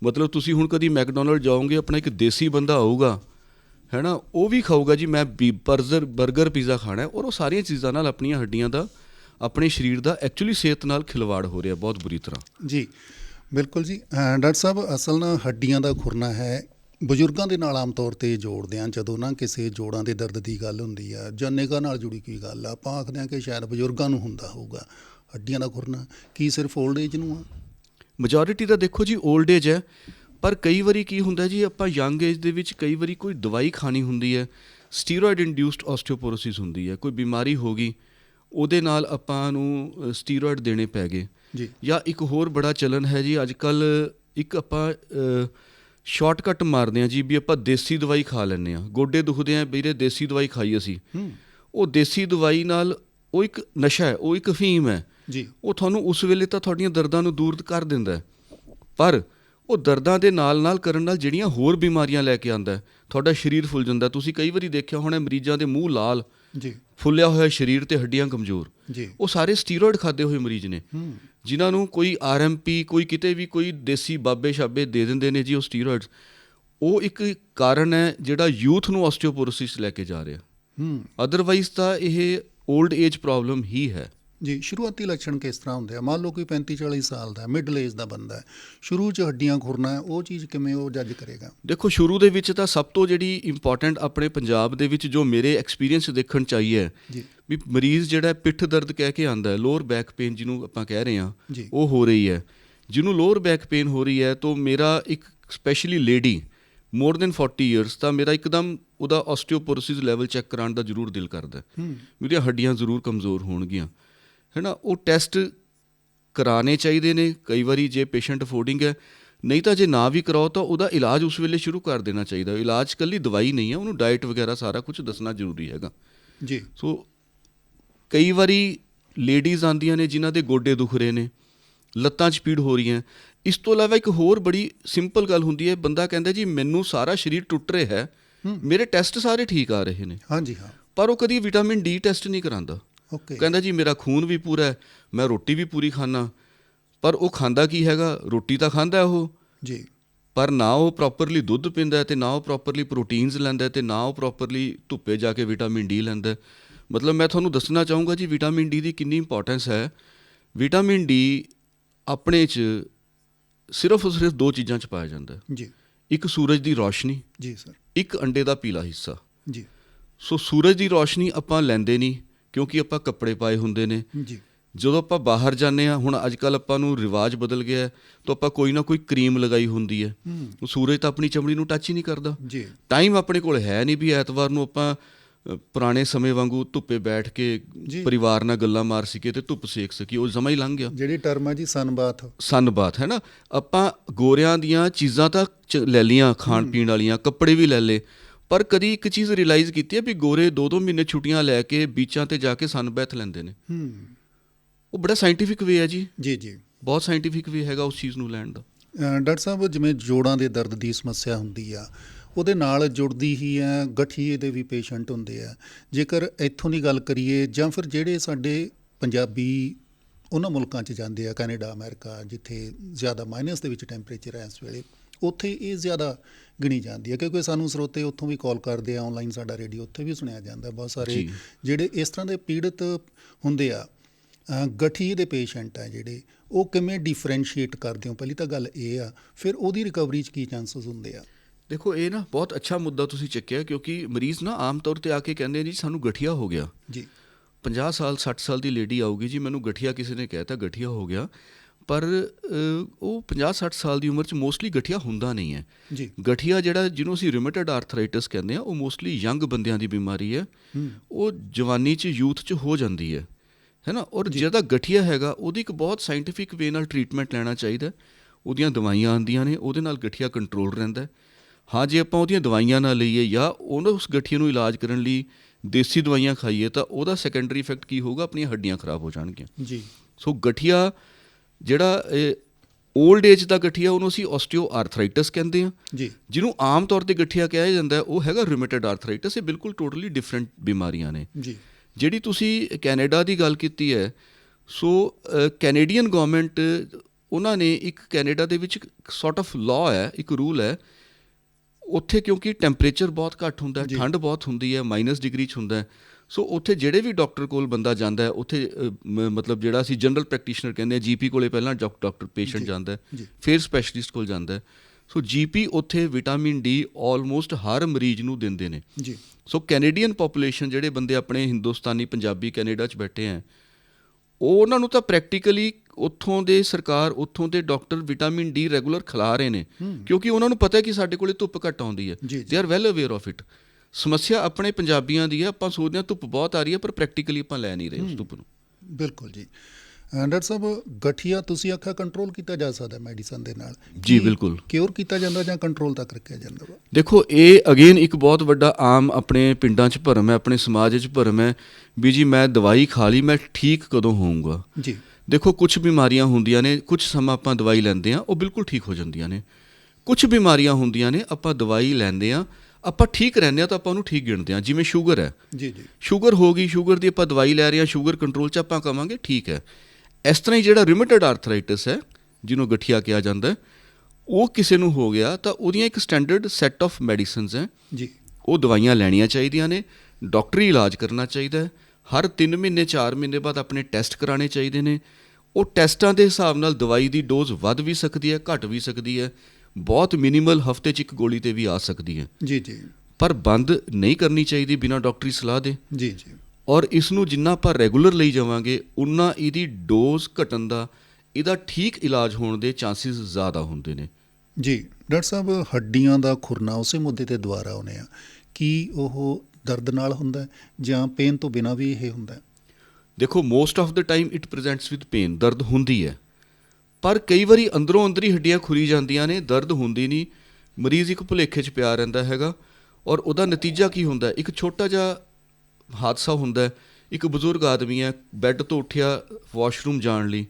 S2: ਮਤਲਬ ਤੁਸੀਂ ਹੁਣ ਕਦੀ ਮੈਕਡੋਨਲਡ ਜਾਓਗੇ ਆਪਣਾ ਇੱਕ ਦੇਸੀ ਬੰਦਾ ਆਊਗਾ ਹੈ ਨਾ ਉਹ ਵੀ ਖਾਊਗਾ ਜੀ ਮੈਂ ਬੀ ਬਰਜ਼ਰ 버ਗਰ ਪੀਜ਼ਾ ਖਾਣਾ ਹੈ ਔਰ ਉਹ ਸਾਰੀਆਂ ਚੀਜ਼ਾਂ ਨਾਲ ਆਪਣੀਆਂ ਹੱਡੀਆਂ ਦਾ ਆਪਣੇ ਸਰੀਰ ਦਾ ਐਕਚੁਅਲੀ ਸਿਹਤ ਨਾਲ ਖਿਲਵਾੜ ਹੋ ਰਿਹਾ ਬਹੁਤ ਬੁਰੀ ਤਰ੍ਹਾਂ।
S1: ਜੀ ਬਿਲਕੁਲ ਜੀ। ਡਾਕਟਰ ਸਾਹਿਬ ਅਸਲ ਨਾ ਹੱਡੀਆਂ ਦਾ ਖੁਰਨਾ ਹੈ ਬਜ਼ੁਰਗਾਂ ਦੇ ਨਾਲ ਆਮ ਤੌਰ ਤੇ ਜੋੜਦੇ ਆ ਜਦੋਂ ਨਾ ਕਿਸੇ ਜੋੜਾਂ ਦੇ ਦਰਦ ਦੀ ਗੱਲ ਹੁੰਦੀ ਆ ਜਾਂ ਨਿਗਾਹ ਨਾਲ ਜੁੜੀ ਕੋਈ ਗੱਲ ਆ ਆਪਾਂ ਆਖਦੇ ਆ ਕਿ ਸ਼ਾਇਦ ਬਜ਼ੁਰਗਾਂ ਨੂੰ ਹੁੰਦਾ ਹੋਊਗਾ ਹੱਡੀਆਂ ਦਾ ਖੁਰਨਾ। ਕੀ ਸਿਰਫ 올ਡ ਏਜ ਨੂੰ ਆ?
S2: ਮੈਜੋਰਿਟੀ ਦਾ ਦੇਖੋ ਜੀ 올ਡ ਏਜ ਹੈ ਪਰ ਕਈ ਵਾਰੀ ਕੀ ਹੁੰਦਾ ਜੀ ਆਪਾਂ ਯੰਗ ਏਜ ਦੇ ਵਿੱਚ ਕਈ ਵਾਰੀ ਕੋਈ ਦਵਾਈ ਖਾਣੀ ਹੁੰਦੀ ਹੈ ਸਟੀਰੋਇਡ ਇੰਡਿਊਸਡ ਆਸਟੀਓਪੋਰੋਸਿਸ ਹੁੰਦੀ ਹੈ ਕੋਈ ਬਿਮਾਰੀ ਹੋ ਗਈ ਉਹਦੇ ਨਾਲ ਆਪਾਂ ਨੂੰ ਸਟੀਰੋਇਡ ਦੇਣੇ ਪੈ ਗਏ।
S1: ਜੀ।
S2: ਜਾਂ ਇੱਕ ਹੋਰ ਬੜਾ ਚਲਨ ਹੈ ਜੀ ਅੱਜ ਕੱਲ ਇੱਕ ਆਪਾਂ ਸ਼ਾਰਟਕਟ ਮਾਰਦੇ ਆ ਜੀ ਵੀ ਆਪਾਂ ਦੇਸੀ ਦਵਾਈ ਖਾ ਲੈਂਦੇ ਆ ਗੋਡੇ ਦੁਖਦੇ ਆ ਵੀਰੇ ਦੇਸੀ ਦਵਾਈ ਖਾਈ ਅਸੀਂ। ਉਹ ਦੇਸੀ ਦਵਾਈ ਨਾਲ ਉਹ ਇੱਕ ਨਸ਼ਾ ਹੈ ਉਹ ਇੱਕ ਅਫੀਮ ਹੈ।
S1: ਜੀ।
S2: ਉਹ ਤੁਹਾਨੂੰ ਉਸ ਵੇਲੇ ਤਾਂ ਤੁਹਾਡੀਆਂ ਦਰਦਾਂ ਨੂੰ ਦੂਰ ਕਰ ਦਿੰਦਾ ਹੈ। ਪਰ ਉਹ ਦਰਦਾਂ ਦੇ ਨਾਲ-ਨਾਲ ਕਰਨ ਨਾਲ ਜਿਹੜੀਆਂ ਹੋਰ ਬਿਮਾਰੀਆਂ ਲੈ ਕੇ ਆਂਦਾ ਹੈ ਤੁਹਾਡਾ ਸਰੀਰ ਫੁੱਲ ਜਾਂਦਾ। ਤੁਸੀਂ ਕਈ ਵਾਰੀ ਦੇਖਿਆ ਹੋਣਾ ਮਰੀਜ਼ਾਂ ਦੇ ਮੂੰਹ ਲਾਲ।
S1: ਜੀ।
S2: ਫੁੱਲਿਆ ਹੋਇਆ ਸਰੀਰ ਤੇ ਹੱਡੀਆਂ ਕਮਜ਼ੋਰ।
S1: ਜੀ।
S2: ਉਹ ਸਾਰੇ ਸਟੀਰੋਇਡ ਖਾਦੇ ਹੋਏ ਮਰੀਜ਼ ਨੇ।
S1: ਹੂੰ।
S2: ਜਿਨ੍ਹਾਂ ਨੂੰ ਕੋਈ ਆਰਐਮਪੀ ਕੋਈ ਕਿਤੇ ਵੀ ਕੋਈ ਦੇਸੀ ਬਾਬੇ ਸ਼ਾਬੇ ਦੇ ਦਿੰਦੇ ਨੇ ਜੀ ਉਹ ਸਟੀਰੋਇਡਸ ਉਹ ਇੱਕ ਕਾਰਨ ਹੈ ਜਿਹੜਾ ਯੂਥ ਨੂੰ ਆਸਟੀਓਪੋਰੋਸਿਸ ਲੈ ਕੇ ਜਾ ਰਿਹਾ।
S1: ਹੂੰ।
S2: ਅਦਰਵਾਈਜ਼ ਤਾਂ ਇਹ 올ਡ ਏਜ ਪ੍ਰੋਬਲਮ ਹੀ ਹੈ।
S1: ਜੀ ਸ਼ੁਰੂਆਤੀ ਲੱਛਣ ਕਿਸ ਤਰ੍ਹਾਂ ਹੁੰਦੇ ਆ? ਮੰਨ ਲਓ ਕੋਈ 35 40 ਸਾਲ ਦਾ ਮਿਡਲ ਏਜ ਦਾ ਬੰਦਾ ਹੈ ਸ਼ੁਰੂ 'ਚ ਹੱਡੀਆਂ ਖੁਰਨਾ ਹੈ ਉਹ ਚੀਜ਼ ਕਿਵੇਂ ਉਹ ਜੱਜ ਕਰੇਗਾ?
S2: ਦੇਖੋ ਸ਼ੁਰੂ ਦੇ ਵਿੱਚ ਤਾਂ ਸਭ ਤੋਂ ਜਿਹੜੀ ਇੰਪੋਰਟੈਂਟ ਆਪਣੇ ਪੰਜਾਬ ਦੇ ਵਿੱਚ ਜੋ ਮੇਰੇ ਐਕਸਪੀਰੀਅੰਸ ਦੇਖਣ ਚ ਆਈ ਹੈ
S1: ਜੀ।
S2: ਵੀ ਮਰੀਜ਼ ਜਿਹੜਾ ਪਿੱਠ ਦਰਦ ਕਹਿ ਕੇ ਆਂਦਾ ਹੈ ਲੋਅਰ ਬੈਕ ਪੇਨ ਜਿਹਨੂੰ ਆਪਾਂ ਕਹਿ ਰਹੇ
S1: ਜੀ।
S2: ਉਹ ਹੋ ਰਹੀ ਹੈ। ਜਿਹਨੂੰ ਲੋਅਰ ਬੈਕ ਪੇਨ ਹੋ ਰਹੀ ਹੈ ਤਾਂ ਮੇਰਾ ਇੱਕ specially lady more than 40 years ਤਾਂ ਮੇਰਾ ਇੱਕਦਮ ਉਹਦਾ ਆਸਟੀਓਪੋਰੋਸਿਸ ਲੈਵਲ ਚੈੱਕ ਕਰਾਉਣ ਦਾ ਜ਼ਰੂਰ ਦਿਲ ਕਰਦਾ ਹੈ। ਉਹਦੀਆਂ ਹੱਡੀਆਂ ਜ਼ਰੂਰ ਕਮਜ਼ੋਰ ਹੋਣਗੀਆਂ। ਹੈਨਾ ਉਹ ਟੈਸਟ ਕਰਾਣੇ ਚਾਹੀਦੇ ਨੇ। ਕਈ ਵਾਰੀ ਜੇ ਪੇਸ਼ੈਂਟ ਅਫੋਰਡਿੰਗ ਹੈ ਨਹੀਂ ਤਾਂ ਜੇ ਨਾ ਵੀ ਕਰਾਓ ਤਾਂ ਉਹਦਾ ਇਲਾਜ ਉਸ ਵੇਲੇ ਸ਼ੁਰੂ ਕਰ ਦੇਣਾ ਚਾਹੀਦਾ। ਇਲਾਜ ਕੱਲੀ ਦਵਾਈ ਨਹੀਂ ਹੈ ਉਹਨੂੰ ਡਾਈਟ ਵਗੈਰਾ ਸਾਰਾ ਕੁਝ ਦੱਸਣਾ ਜ਼ਰੂਰੀ ਹੈਗਾ।
S1: ਜੀ।
S2: ਸੋ ਕਈ ਵਾਰੀ ਲੇਡੀਜ਼ ਆਂਦੀਆਂ ਨੇ ਜਿਨ੍ਹਾਂ ਦੇ ਗੋਡੇ ਦੁਖ ਰਹੇ ਨੇ ਲੱਤਾਂ 'ਚ ਪੀੜ ਹੋ ਰਹੀਆਂ। ਇਸ ਤੋਂ ਇਲਾਵਾ ਇੱਕ ਹੋਰ ਬੜੀ ਸਿੰਪਲ ਗੱਲ ਹੁੰਦੀ ਹੈ ਬੰਦਾ ਕਹਿੰਦਾ ਜੀ ਮੈਨੂੰ ਸਾਰਾ ਸਰੀਰ ਟੁੱਟ ਰਿਹਾ ਹੈ ਮੇਰੇ ਟੈਸਟ ਸਾਰੇ ਠੀਕ ਆ ਰਹੇ ਨੇ।
S1: ਹਾਂਜੀ ਹਾਂ।
S2: ਪਰ ਉਹ ਕਦੀ ਵਿਟਾਮਿਨ ਡੀ ਟੈਸਟ ਨਹੀਂ ਕਰਾਂਦਾ
S1: ਓਕੇ
S2: ਕਹਿੰਦਾ ਜੀ ਮੇਰਾ ਖੂਨ ਵੀ ਪੂਰਾ ਹੈ ਮੈਂ ਰੋਟੀ ਵੀ ਪੂਰੀ ਖਾਣਾ ਪਰ ਉਹ ਖਾਂਦਾ ਕੀ ਹੈਗਾ? ਰੋਟੀ ਤਾਂ ਖਾਂਦਾ ਉਹ।
S1: ਜੀ।
S2: ਪਰ ਨਾ ਉਹ ਪ੍ਰੋਪਰਲੀ ਦੁੱਧ ਪੀਂਦਾ ਤੇ ਨਾ ਉਹ ਪ੍ਰੋਪਰਲੀ ਪ੍ਰੋਟੀਨਸ ਲੈਂਦਾ ਤੇ ਨਾ ਉਹ ਪ੍ਰੋਪਰਲੀ ਧੁੱਪੇ ਜਾ ਕੇ ਵਿਟਾਮਿਨ ਡੀ ਲੈਂਦਾ। ਮਤਲਬ ਮੈਂ ਤੁਹਾਨੂੰ ਦੱਸਣਾ ਚਾਹੂੰਗਾ ਜੀ ਵਿਟਾਮਿਨ ਡੀ ਦੀ ਕਿੰਨੀ ਇੰਪੋਰਟੈਂਸ ਹੈ। ਵਿਟਾਮਿਨ ਡੀ ਆਪਣੇ 'ਚ ਸਿਰਫ ਔਰ ਸਿਰਫ ਦੋ ਚੀਜ਼ਾਂ 'ਚ ਪਾਇਆ ਜਾਂਦਾ
S1: ਜੀ।
S2: ਇੱਕ ਸੂਰਜ ਦੀ ਰੋਸ਼ਨੀ
S1: ਜੀ ਸਰ।
S2: ਇੱਕ ਅੰਡੇ ਦਾ ਪੀਲਾ ਹਿੱਸਾ।
S1: ਜੀ।
S2: ਸੋ ਸੂਰਜ ਦੀ ਰੋਸ਼ਨੀ ਆਪਾਂ ਲੈਂਦੇ ਨਹੀਂ ਕਿਉਂਕਿ ਆਪਾਂ ਕੱਪੜੇ ਪਾਏ ਹੁੰਦੇ ਨੇ।
S1: ਜੀ।
S2: ਜਦੋਂ ਆਪਾਂ ਬਾਹਰ ਜਾਂਦੇ ਆ ਹੁਣ ਅੱਜ ਕੱਲ ਆਪਾਂ ਨੂੰ ਰਿਵਾਜ ਬਦਲ ਗਿਆ ਹੈ ਤਾਂ ਆਪਾਂ ਕੋਈ ਨਾ ਕੋਈ ਕਰੀਮ ਲਗਾਈ ਹੁੰਦੀ ਹੈ। ਉਹ ਸੂਰਜ ਤਾਂ ਆਪਣੀ ਚਮੜੀ ਨੂੰ ਟੱਚ ਹੀ ਨਹੀਂ ਕਰਦਾ।
S1: ਜੀ।
S2: ਟਾਈਮ ਆਪਣੇ ਕੋਲ ਹੈ ਨਹੀਂ ਵੀ ਐਤਵਾਰ ਨੂੰ ਆਪਾਂ ਪੁਰਾਣੇ ਸਮੇਂ ਵਾਂਗੂ ਧੁੱਪੇ ਬੈਠ ਕੇ। ਪਰਿਵਾਰ ਨਾਲ ਗੱਲਾਂ ਮਾਰ ਸਕੀਏ ਤੇ ਧੁੱਪ ਸੇਕ ਸਕੀਏ ਉਹ ਸਮਾਂ ਹੀ ਲੰਘ ਗਿਆ।
S1: ਜਿਹੜੀ ਟਰਮ ਹੈ ਜੀ ਸਨਬਾਥ
S2: ਸਨ ਬਾਤ ਹੈ ਨਾ? ਆਪਾਂ ਗੋਰਿਆਂ ਦੀਆਂ ਚੀਜ਼ਾਂ ਤਾਂ ਲੈ ਲੀਆਂ ਖਾਣ ਪੀਣ ਵਾਲੀਆਂ ਕੱਪੜੇ ਵੀ ਲੈ ਲਏ। ਪਰ ਕਦੀ ਇੱਕ ਚੀਜ਼ ਰਿਅਲਾਈਜ਼ ਕੀਤੀ ਹੈ ਵੀ ਗੋਰੇ ਦੋ ਦੋ ਮਹੀਨੇ ਛੁੱਟੀਆਂ ਲੈ ਕੇ ਬੀਚਾਂ ਤੇ ਜਾ ਕੇ ਸਨ ਬੈਥ ਲੈਂਦੇ ਨੇ?
S1: ਹੂੰ।
S2: ਉਹ ਬੜਾ ਸਾਇੰਟੀਫਿਕ ਵੇ ਹੈ ਜੀ।
S1: ਜੀ ਜੀ।
S2: ਬਹੁਤ ਸਾਇੰਟੀਫਿਕ ਵੇ ਹੈਗਾ ਉਸ ਚੀਜ਼ ਨੂੰ ਲੈਣ ਦਾ।
S1: ਡਾਕਟਰ ਸਾਹਿਬ ਜਿਵੇਂ ਜੋੜਾਂ ਦੇ ਦਰਦ ਦੀ ਸਮੱਸਿਆ ਹੁੰਦੀ ਆ ਉਹਦੇ ਨਾਲ ਜੁੜਦੀ ਹੀ ਹੈ ਗਠੀਏ ਦੇ ਵੀ ਪੇਸ਼ੈਂਟ ਹੁੰਦੇ ਆ। ਜੇਕਰ ਇੱਥੋਂ ਦੀ ਗੱਲ ਕਰੀਏ ਜਾਂ ਫਿਰ ਜਿਹੜੇ ਸਾਡੇ ਪੰਜਾਬੀ ਉਹਨਾਂ ਮੁਲਕਾਂ 'ਚ ਜਾਂਦੇ ਆ ਕੈਨੇਡਾ ਅਮਰੀਕਾ ਜਿੱਥੇ ਜ਼ਿਆਦਾ ਮਾਈਨਸ ਦੇ ਵਿੱਚ ਟੈਂਪਰੇਚਰ ਹੈ ਇਸ ਵੇਲੇ ਉੱਥੇ ਇਹ ਜ਼ਿਆਦਾ ਗਿਣੀ ਜਾਂਦੀ ਹੈ ਕਿਉਂਕਿ ਸਾਨੂੰ ਸਰੋਤੇ ਉੱਥੋਂ ਵੀ ਕਾਲ ਕਰਦੇ ਆ ਆਨਲਾਈਨ ਸਾਡਾ ਰੇਡੀਓ ਉੱਥੇ ਵੀ ਸੁਣਿਆ ਜਾਂਦਾ ਬਹੁਤ ਸਾਰੇ। ਜਿਹੜੇ ਇਸ ਤਰ੍ਹਾਂ ਦੇ ਪੀੜਤ ਹੁੰਦੇ ਆ ਅ, ਗਠੀਏ ਦੇ ਪੇਸ਼ੈਂਟ ਆ ਜਿਹੜੇ ਉਹ ਕਿਵੇਂ ਡਿਫਰੈਂਸ਼ੀਏਟ ਕਰਦੇ ਹੋ? ਪਹਿਲੀ ਤਾਂ ਗੱਲ ਇਹ ਆ ਫਿਰ ਉਹਦੀ ਰਿਕਵਰੀ 'ਚ ਕੀ ਚਾਂਸਸ ਹੁੰਦੇ ਆ?
S2: ਦੇਖੋ ਇਹ ਨਾ ਬਹੁਤ ਅੱਛਾ ਮੁੱਦਾ ਤੁਸੀਂ ਚੱਕਿਆ ਕਿਉਂਕਿ ਮਰੀਜ਼ ਨਾ ਆਮ ਤੌਰ ਤੇ ਆ ਕੇ ਕਹਿੰਦੇ ਜੀ ਸਾਨੂੰ ਗਠੀਆ ਹੋ ਗਿਆ।
S1: ਜੀ।
S2: 50 ਸਾਲ 60 ਸਾਲ ਦੀ ਲੇਡੀ ਆਊਗੀ ਜੀ ਮੈਨੂੰ ਗਠੀਆ ਕਿਸੇ ਨੇ ਕਹਿਤਾ ਗਠੀਆ ਹੋ ਗਿਆ। ਪਰ ਉਹ 50 60 ਸਾਲ ਦੀ ਉਮਰ 'ਚ ਮੋਸਟਲੀ ਗਠੀਆ ਹੁੰਦਾ ਨਹੀਂ ਹੈ।
S1: ਜੀ।
S2: ਗਠੀਆ ਜਿਹੜਾ ਜਿਹਨੂੰ ਅਸੀਂ ਰਿਮੇਟਡ ਆਰਥਰਾਈਟਿਸ ਕਹਿੰਦੇ ਆ ਉਹ ਮੋਸਟਲੀ ਯੰਗ ਬੰਦਿਆਂ ਦੀ ਬਿਮਾਰੀ ਹੈ। ਉਹ ਜਵਾਨੀ 'ਚ ਯੂਥ 'ਚ ਹੋ ਜਾਂਦੀ ਹੈ। ਹੈ ਨਾ ਔਰ ਜਿਹੜਾ ਗਠੀਆ ਹੈਗਾ ਉਹਦੀ ਇੱਕ ਬਹੁਤ ਸਾਇੰਟੀਫਿਕ ਵੇ ਨਾਲ ਟਰੀਟਮੈਂਟ ਲੈਣਾ ਚਾਹੀਦਾ। ਉਹਦੀਆਂ ਦਵਾਈਆਂ ਆਉਂਦੀਆਂ ਨੇ ਉਹਦੇ ਨਾਲ ਗਠੀਆ ਕੰਟਰੋਲ ਰਹਿੰਦਾ ਹੈ। ਹਾਂ ਜੇ ਆਪਾਂ ਉਹਦੀਆਂ ਦਵਾਈਆਂ ਨਾ ਲਈਏ ਜਾਂ ਉਹਨਾਂ ਉਸ ਗਠੀਏ ਨੂੰ ਇਲਾਜ ਕਰਨ ਲਈ ਦੇਸੀ ਦਵਾਈਆਂ ਖਾਈਏ ਤਾਂ ਉਹਦਾ ਸੈਕੰਡਰੀ ਇਫੈਕਟ ਕੀ ਹੋਊਗਾ? ਆਪਣੀਆਂ ਹੱਡੀਆਂ ਖਰਾਬ ਹੋ ਜਾਣਗੀਆਂ।
S1: ਜੀ।
S2: ਸੋ ਗਠੀਆ ਜਿਹੜਾ 올ਡ ਏਜ ਦਾ ਗਠੀਆ ਉਹਨੂੰ ਅਸੀਂ ਆਸਟੀਓਆਰਥਰਾਈਟਿਸ ਕਹਿੰਦੇ ਆ
S1: ਜੀ।
S2: ਜਿਹਨੂੰ ਆਮ ਤੌਰ ਤੇ ਗਠੀਆ ਕਿਹਾ ਜਾਂਦਾ ਉਹ ਹੈਗਾ ਰਿਮੇਟਡ ਆਰਥਰਾਈਟਿਸ ਇਹ ਬਿਲਕੁਲ ਟੋਟਲੀ ਡਿਫਰੈਂਟ ਬਿਮਾਰੀਆਂ ਨੇ।
S1: ਜੀ।
S2: ਜਿਹੜੀ ਤੁਸੀਂ ਕੈਨੇਡਾ ਦੀ ਗੱਲ ਕੀਤੀ ਹੈ ਸੋ ਕੈਨੇਡੀਅਨ ਗਵਰਨਮੈਂਟ ਉਹਨਾਂ ਨੇ ਇੱਕ ਕੈਨੇਡਾ ਦੇ ਵਿੱਚ ਸੌਰਟ ਆਫ ਲਾਅ ਹੈ ਇੱਕ ਰੂਲ ਹੈ ਉੱਥੇ ਕਿਉਂਕਿ ਟੈਂਪਰੇਚਰ ਬਹੁਤ ਘੱਟ ਹੁੰਦਾ। ਠੰਡ ਬਹੁਤ ਹੁੰਦੀ ਹੈ ਮਾਈਨਸ ਡਿਗਰੀ ਚ ਹੁੰਦਾ ਸੋ ਉੱਥੇ ਜਿਹੜੇ ਵੀ ਡਾਕਟਰ ਕੋਲ ਬੰਦਾ ਜਾਂਦਾ ਹੈ ਉੱਥੇ ਮਤਲਬ ਜਿਹੜਾ ਅਸੀਂ ਜਨਰਲ ਪ੍ਰੈਕਟੀਸ਼ਨਰ ਕਹਿੰਦੇ ਆ ਜੀਪੀ ਕੋਲੇ ਪਹਿਲਾਂ ਡਾਕਟਰ ਪੇਸ਼ੈਂਟ ਜਾਂਦਾ ਹੈ। ਫਿਰ ਸਪੈਸ਼ਲਿਸਟ ਕੋਲ ਜਾਂਦਾ ਹੈ। ਸੋ ਜੀਪੀ ਉੱਥੇ ਵਿਟਾਮਿਨ ਡੀ ਆਲਮੋਸਟ ਹਰ ਮਰੀਜ਼ ਨੂੰ ਦਿੰਦੇ ਨੇ।
S1: ਜੀ।
S2: ਸੋ ਕੈਨੇਡੀਅਨ ਪੋਪੂਲੇਸ਼ਨ ਜਿਹੜੇ ਬੰਦੇ ਆਪਣੇ ਹਿੰਦੁਸਤਾਨੀ ਪੰਜਾਬੀ ਕੈਨੇਡਾ 'ਚ ਬੈਠੇ ਆ ਉਹ ਉਹਨਾਂ ਨੂੰ ਤਾਂ ਪ੍ਰੈਕਟੀਕਲੀ ਉੱਥੋਂ ਦੇ ਸਰਕਾਰ ਉੱਥੋਂ ਦੇ ਡਾਕਟਰ ਵਿਟਾਮਿਨ ਡੀ ਰੈਗੂਲਰ ਖਿਲਾ ਰਹੇ ਨੇ। ਕਿਉਂਕਿ ਉਹਨਾਂ ਨੂੰ ਪਤਾ ਹੈ ਕਿ ਸਾਡੇ ਕੋਲੇ ਧੁੱਪ ਘੱਟ ਆਉਂਦੀ ਹੈ। They are well aware of it ਸਮੱਸਿਆ ਆਪਣੇ ਪੰਜਾਬੀਆਂ ਦੀ ਹੈ ਆਪਾਂ ਸੋਚਦੇ ਹਾਂ ਧੁੱਪ ਬਹੁਤ ਆ ਰਹੀ ਹੈ ਪਰ ਪ੍ਰੈਕਟੀਕਲੀ ਆਪਾਂ ਲੈ ਨਹੀਂ ਰਹੇ ਉਸ ਧੁੱਪ ਨੂੰ।
S1: ਬਿਲਕੁਲ ਜੀ। ਡਾਕਟਰ ਸਾਹਿਬ ਗਠੀਆ ਤੁਸੀਂ ਆਖਿਆ ਕੰਟਰੋਲ ਕੀਤਾ ਜਾ ਸਕਦਾ ਮੈਡੀਸਨ ਦੇ ਨਾਲ?
S2: ਜੀ, ਬਿਲਕੁਲ।
S1: ਕਿਉਰ ਕੀਤਾ ਜਾਂਦਾ ਜਾਂ ਕੰਟਰੋਲ ਤੱਕ ਰੱਖਿਆ ਜਾਂਦਾ ਵਾ?
S2: ਦੇਖੋ ਇਹ ਅਗੇਨ ਇੱਕ ਬਹੁਤ ਵੱਡਾ ਆਮ ਆਪਣੇ ਪਿੰਡਾਂ 'ਚ ਭਰਮ ਹੈ ਆਪਣੇ ਸਮਾਜ 'ਚ ਭਰਮ ਹੈ ਵੀ ਜੀ ਮੈਂ ਦਵਾਈ ਖਾ ਲਈ ਮੈਂ ਠੀਕ ਕਦੋਂ ਹੋਊਂਗਾ?
S1: ਜੀ।
S2: ਦੇਖੋ ਕੁਝ ਬਿਮਾਰੀਆਂ ਹੁੰਦੀਆਂ ਨੇ ਕੁਝ ਸਮਾਂ ਆਪਾਂ ਦਵਾਈ ਲੈਂਦੇ ਆ ਉਹ ਬਿਲਕੁਲ ਠੀਕ ਹੋ ਜਾਂਦੀਆਂ ਨੇ। ਕੁਝ ਬਿਮਾਰੀਆਂ ਹੁੰਦੀਆਂ ਨੇ ਆਪਾਂ ਦਵਾਈ ਲੈਂਦੇ ਆ ਆਪਾਂ ਠੀਕ ਰਹਿੰਦੇ ਆ ਤਾਂ ਆਪਾਂ ਉਹਨੂੰ ਠੀਕ ਗਿਣਦੇ ਆ ਜਿਵੇਂ ਸ਼ੂਗਰ ਹੈ।
S1: ਜੀ ਜੀ।
S2: ਸ਼ੂਗਰ ਹੋ ਗਈ ਸ਼ੂਗਰ ਦੀ ਆਪਾਂ ਦਵਾਈ ਲੈ ਰਹੇ ਆ ਸ਼ੂਗਰ ਕੰਟਰੋਲ 'ਚ ਆਪਾਂ ਕਵਾਂਗੇ ਠੀਕ ਹੈ। ਇਸ ਤਰ੍ਹਾਂ ਹੀ ਜਿਹੜਾ ਰਿਮੇਟਡ ਆਰਥਰਾਈਟਿਸ ਹੈ ਜਿਹਨੂੰ ਗਠੀਆ ਕਿਹਾ ਜਾਂਦਾ ਉਹ ਕਿਸੇ ਨੂੰ ਹੋ ਗਿਆ ਤਾਂ ਉਹਦੀਆਂ ਇੱਕ ਸਟੈਂਡਰਡ ਸੈੱਟ ਆਫ ਮੈਡੀਸਿਨਸ ਹੈ।
S1: ਜੀ।
S2: ਉਹ ਦਵਾਈਆਂ ਲੈਣੀਆਂ ਚਾਹੀਦੀਆਂ ਨੇ ਡਾਕਟਰੀ ਇਲਾਜ ਕਰਨਾ ਚਾਹੀਦਾ ਹੈ। ਹਰ 3 ਮਹੀਨੇ 4 ਮਹੀਨੇ ਬਾਅਦ ਆਪਣੇ ਟੈਸਟ ਕਰਾਣੇ ਚਾਹੀਦੇ ਨੇ। ਉਹ ਟੈਸਟਾਂ ਦੇ ਹਿਸਾਬ ਨਾਲ ਦਵਾਈ ਦੀ ਡੋਜ਼ ਵੱਧ ਵੀ ਸਕਦੀ ਹੈ ਘਟ ਵੀ ਸਕਦੀ ਹੈ। ਬਹੁਤ ਮਿਨੀਮਲ ਹਫ਼ਤੇ 'ਚ ਇੱਕ ਗੋਲੀ ਤੇ ਵੀ ਆ ਸਕਦੀ ਹੈ।
S1: ਜੀ ਜੀ।
S2: ਪਰ ਬੰਦ ਨਹੀਂ ਕਰਨੀ ਚਾਹੀਦੀ ਬਿਨਾਂ ਡਾਕਟਰੀ ਸਲਾਹ ਦੇ।
S1: ਜੀ ਜੀ।
S2: ਔਰ ਇਸ ਨੂੰ ਜਿੰਨਾ ਆਪਾਂ ਰੈਗੂਲਰ ਲਈ ਜਾਵਾਂਗੇ ਉਨਾ ਇਹਦੀ ਡੋਜ਼ ਘਟਣ ਦਾ ਇਹਦਾ ਠੀਕ ਇਲਾਜ ਹੋਣ ਦੇ ਚਾਂਸਸ ਜ਼ਿਆਦਾ ਹੁੰਦੇ ਨੇ।
S1: ਜੀ ਡਾਕਟਰ ਸਾਹਿਬ ਹੱਡੀਆਂ ਦਾ ਖੁਰਨਾ ਉਸੇ ਮੁੱਦੇ ਤੇ ਦੁਬਾਰਾ ਆਉਨੇ ਆ। ਕੀ ਉਹ ਦਰਦ ਨਾਲ ਹੁੰਦਾ ਜਾਂ ਪੇਨ ਤੋਂ ਬਿਨਾ ਵੀ ਇਹ ਹੁੰਦਾ
S2: ਦੇਖੋ most of the time it presents with pain ਦਰਦ ਹੁੰਦੀ ਹੈ। ਪਰ ਕਈ ਵਾਰੀ ਅੰਦਰੋਂ ਅੰਦਰੀ ਹੱਡੀਆਂ ਖੁਰੀ ਜਾਂਦੀਆਂ ਨੇ ਦਰਦ ਹੁੰਦੀ ਨਹੀਂ ਮਰੀਜ਼ ਇੱਕ ਭੁਲੇਖੇ 'ਚ ਪਿਆ ਰਹਿੰਦਾ ਹੈਗਾ ਔਰ ਉਹਦਾ ਨਤੀਜਾ ਕੀ ਹੁੰਦਾ? ਇੱਕ ਛੋਟਾ ਜਿਹਾ ਹਾਦਸਾ ਹੁੰਦਾ ਇੱਕ ਬਜ਼ੁਰਗ ਆਦਮੀ ਹੈ ਬੈੱਡ ਤੋਂ ਉੱਠਿਆ ਵਾਸ਼ਰੂਮ ਜਾਣ ਲਈ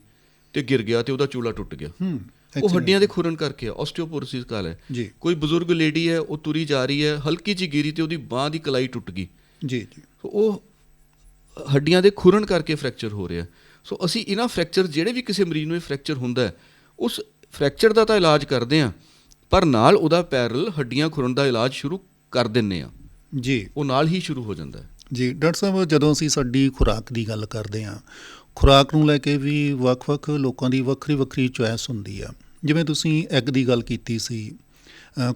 S2: ਤੇ ਗਿਰ ਗਿਆ ਤੇ ਉਹਦਾ ਚੂਲਾ ਟੁੱਟ ਗਿਆ।
S1: ਹੂੰ
S2: ਉਹ ਹੱਡੀਆਂ ਦੇ ਖੁਰਨ ਕਰਕੇ ਆਸਟੀਓਪੋਰੋਸਿਸ ਕਾਲ ਹੈ।
S1: ਜੀ।
S2: ਕੋਈ ਬਜ਼ੁਰਗ ਲੇਡੀ ਹੈ ਉਹ ਤੁਰੀ ਜਾ ਰਹੀ ਹੈ ਹਲਕੀ ਜਿਹੀ ਗਿਰੀ ਤੇ ਉਹਦੀ ਬਾਹ ਦੀ ਕਲਾਈ ਟੁੱਟ ਗਈ।
S1: ਜੀ ਜੀ।
S2: ਉਹ ਹੱਡੀਆਂ ਦੇ ਖੁਰਨ ਕਰਕੇ ਫ੍ਰੈਕਚਰ ਹੋ ਰਿਹਾ। ਸੋ ਅਸੀਂ ਇਹਨਾਂ ਫ੍ਰੈਕਚਰ ਜਿਹੜੇ ਵੀ ਕਿਸੇ ਮਰੀਜ਼ ਨੂੰ ਇਹ ਫ੍ਰੈਕਚਰ ਹੁੰਦਾ ਉਸ ਫ੍ਰੈਕਚਰ ਦਾ ਤਾਂ ਇਲਾਜ ਕਰਦੇ ਆ ਪਰ ਨਾਲ ਉਹਦਾ ਪੈਰਲ ਹੱਡੀਆਂ ਖੁਰਨ ਦਾ ਇਲਾਜ ਸ਼ੁਰੂ ਕਰ ਦਿੰਨੇ ਆ
S1: ਜੀ।
S2: ਉਹ ਨਾਲ ਹੀ ਸ਼ੁਰੂ ਹੋ ਜਾਂਦਾ ਹੈ।
S1: ਜੀ ਡਾਕਟਰ ਸਾਹਿਬ ਜਦੋਂ ਅਸੀਂ ਸਾਡੀ ਖੁਰਾਕ ਦੀ ਗੱਲ ਕਰਦੇ ਹਾਂ ਖੁਰਾਕ ਨੂੰ ਲੈ ਕੇ ਵੀ ਵੱਖ-ਵੱਖ ਲੋਕਾਂ ਦੀ ਵੱਖਰੀ ਵੱਖਰੀ ਚੁਆਇਸ ਹੁੰਦੀ ਆ। ਜਿਵੇਂ ਤੁਸੀਂ ਐਗ ਦੀ ਗੱਲ ਕੀਤੀ ਸੀ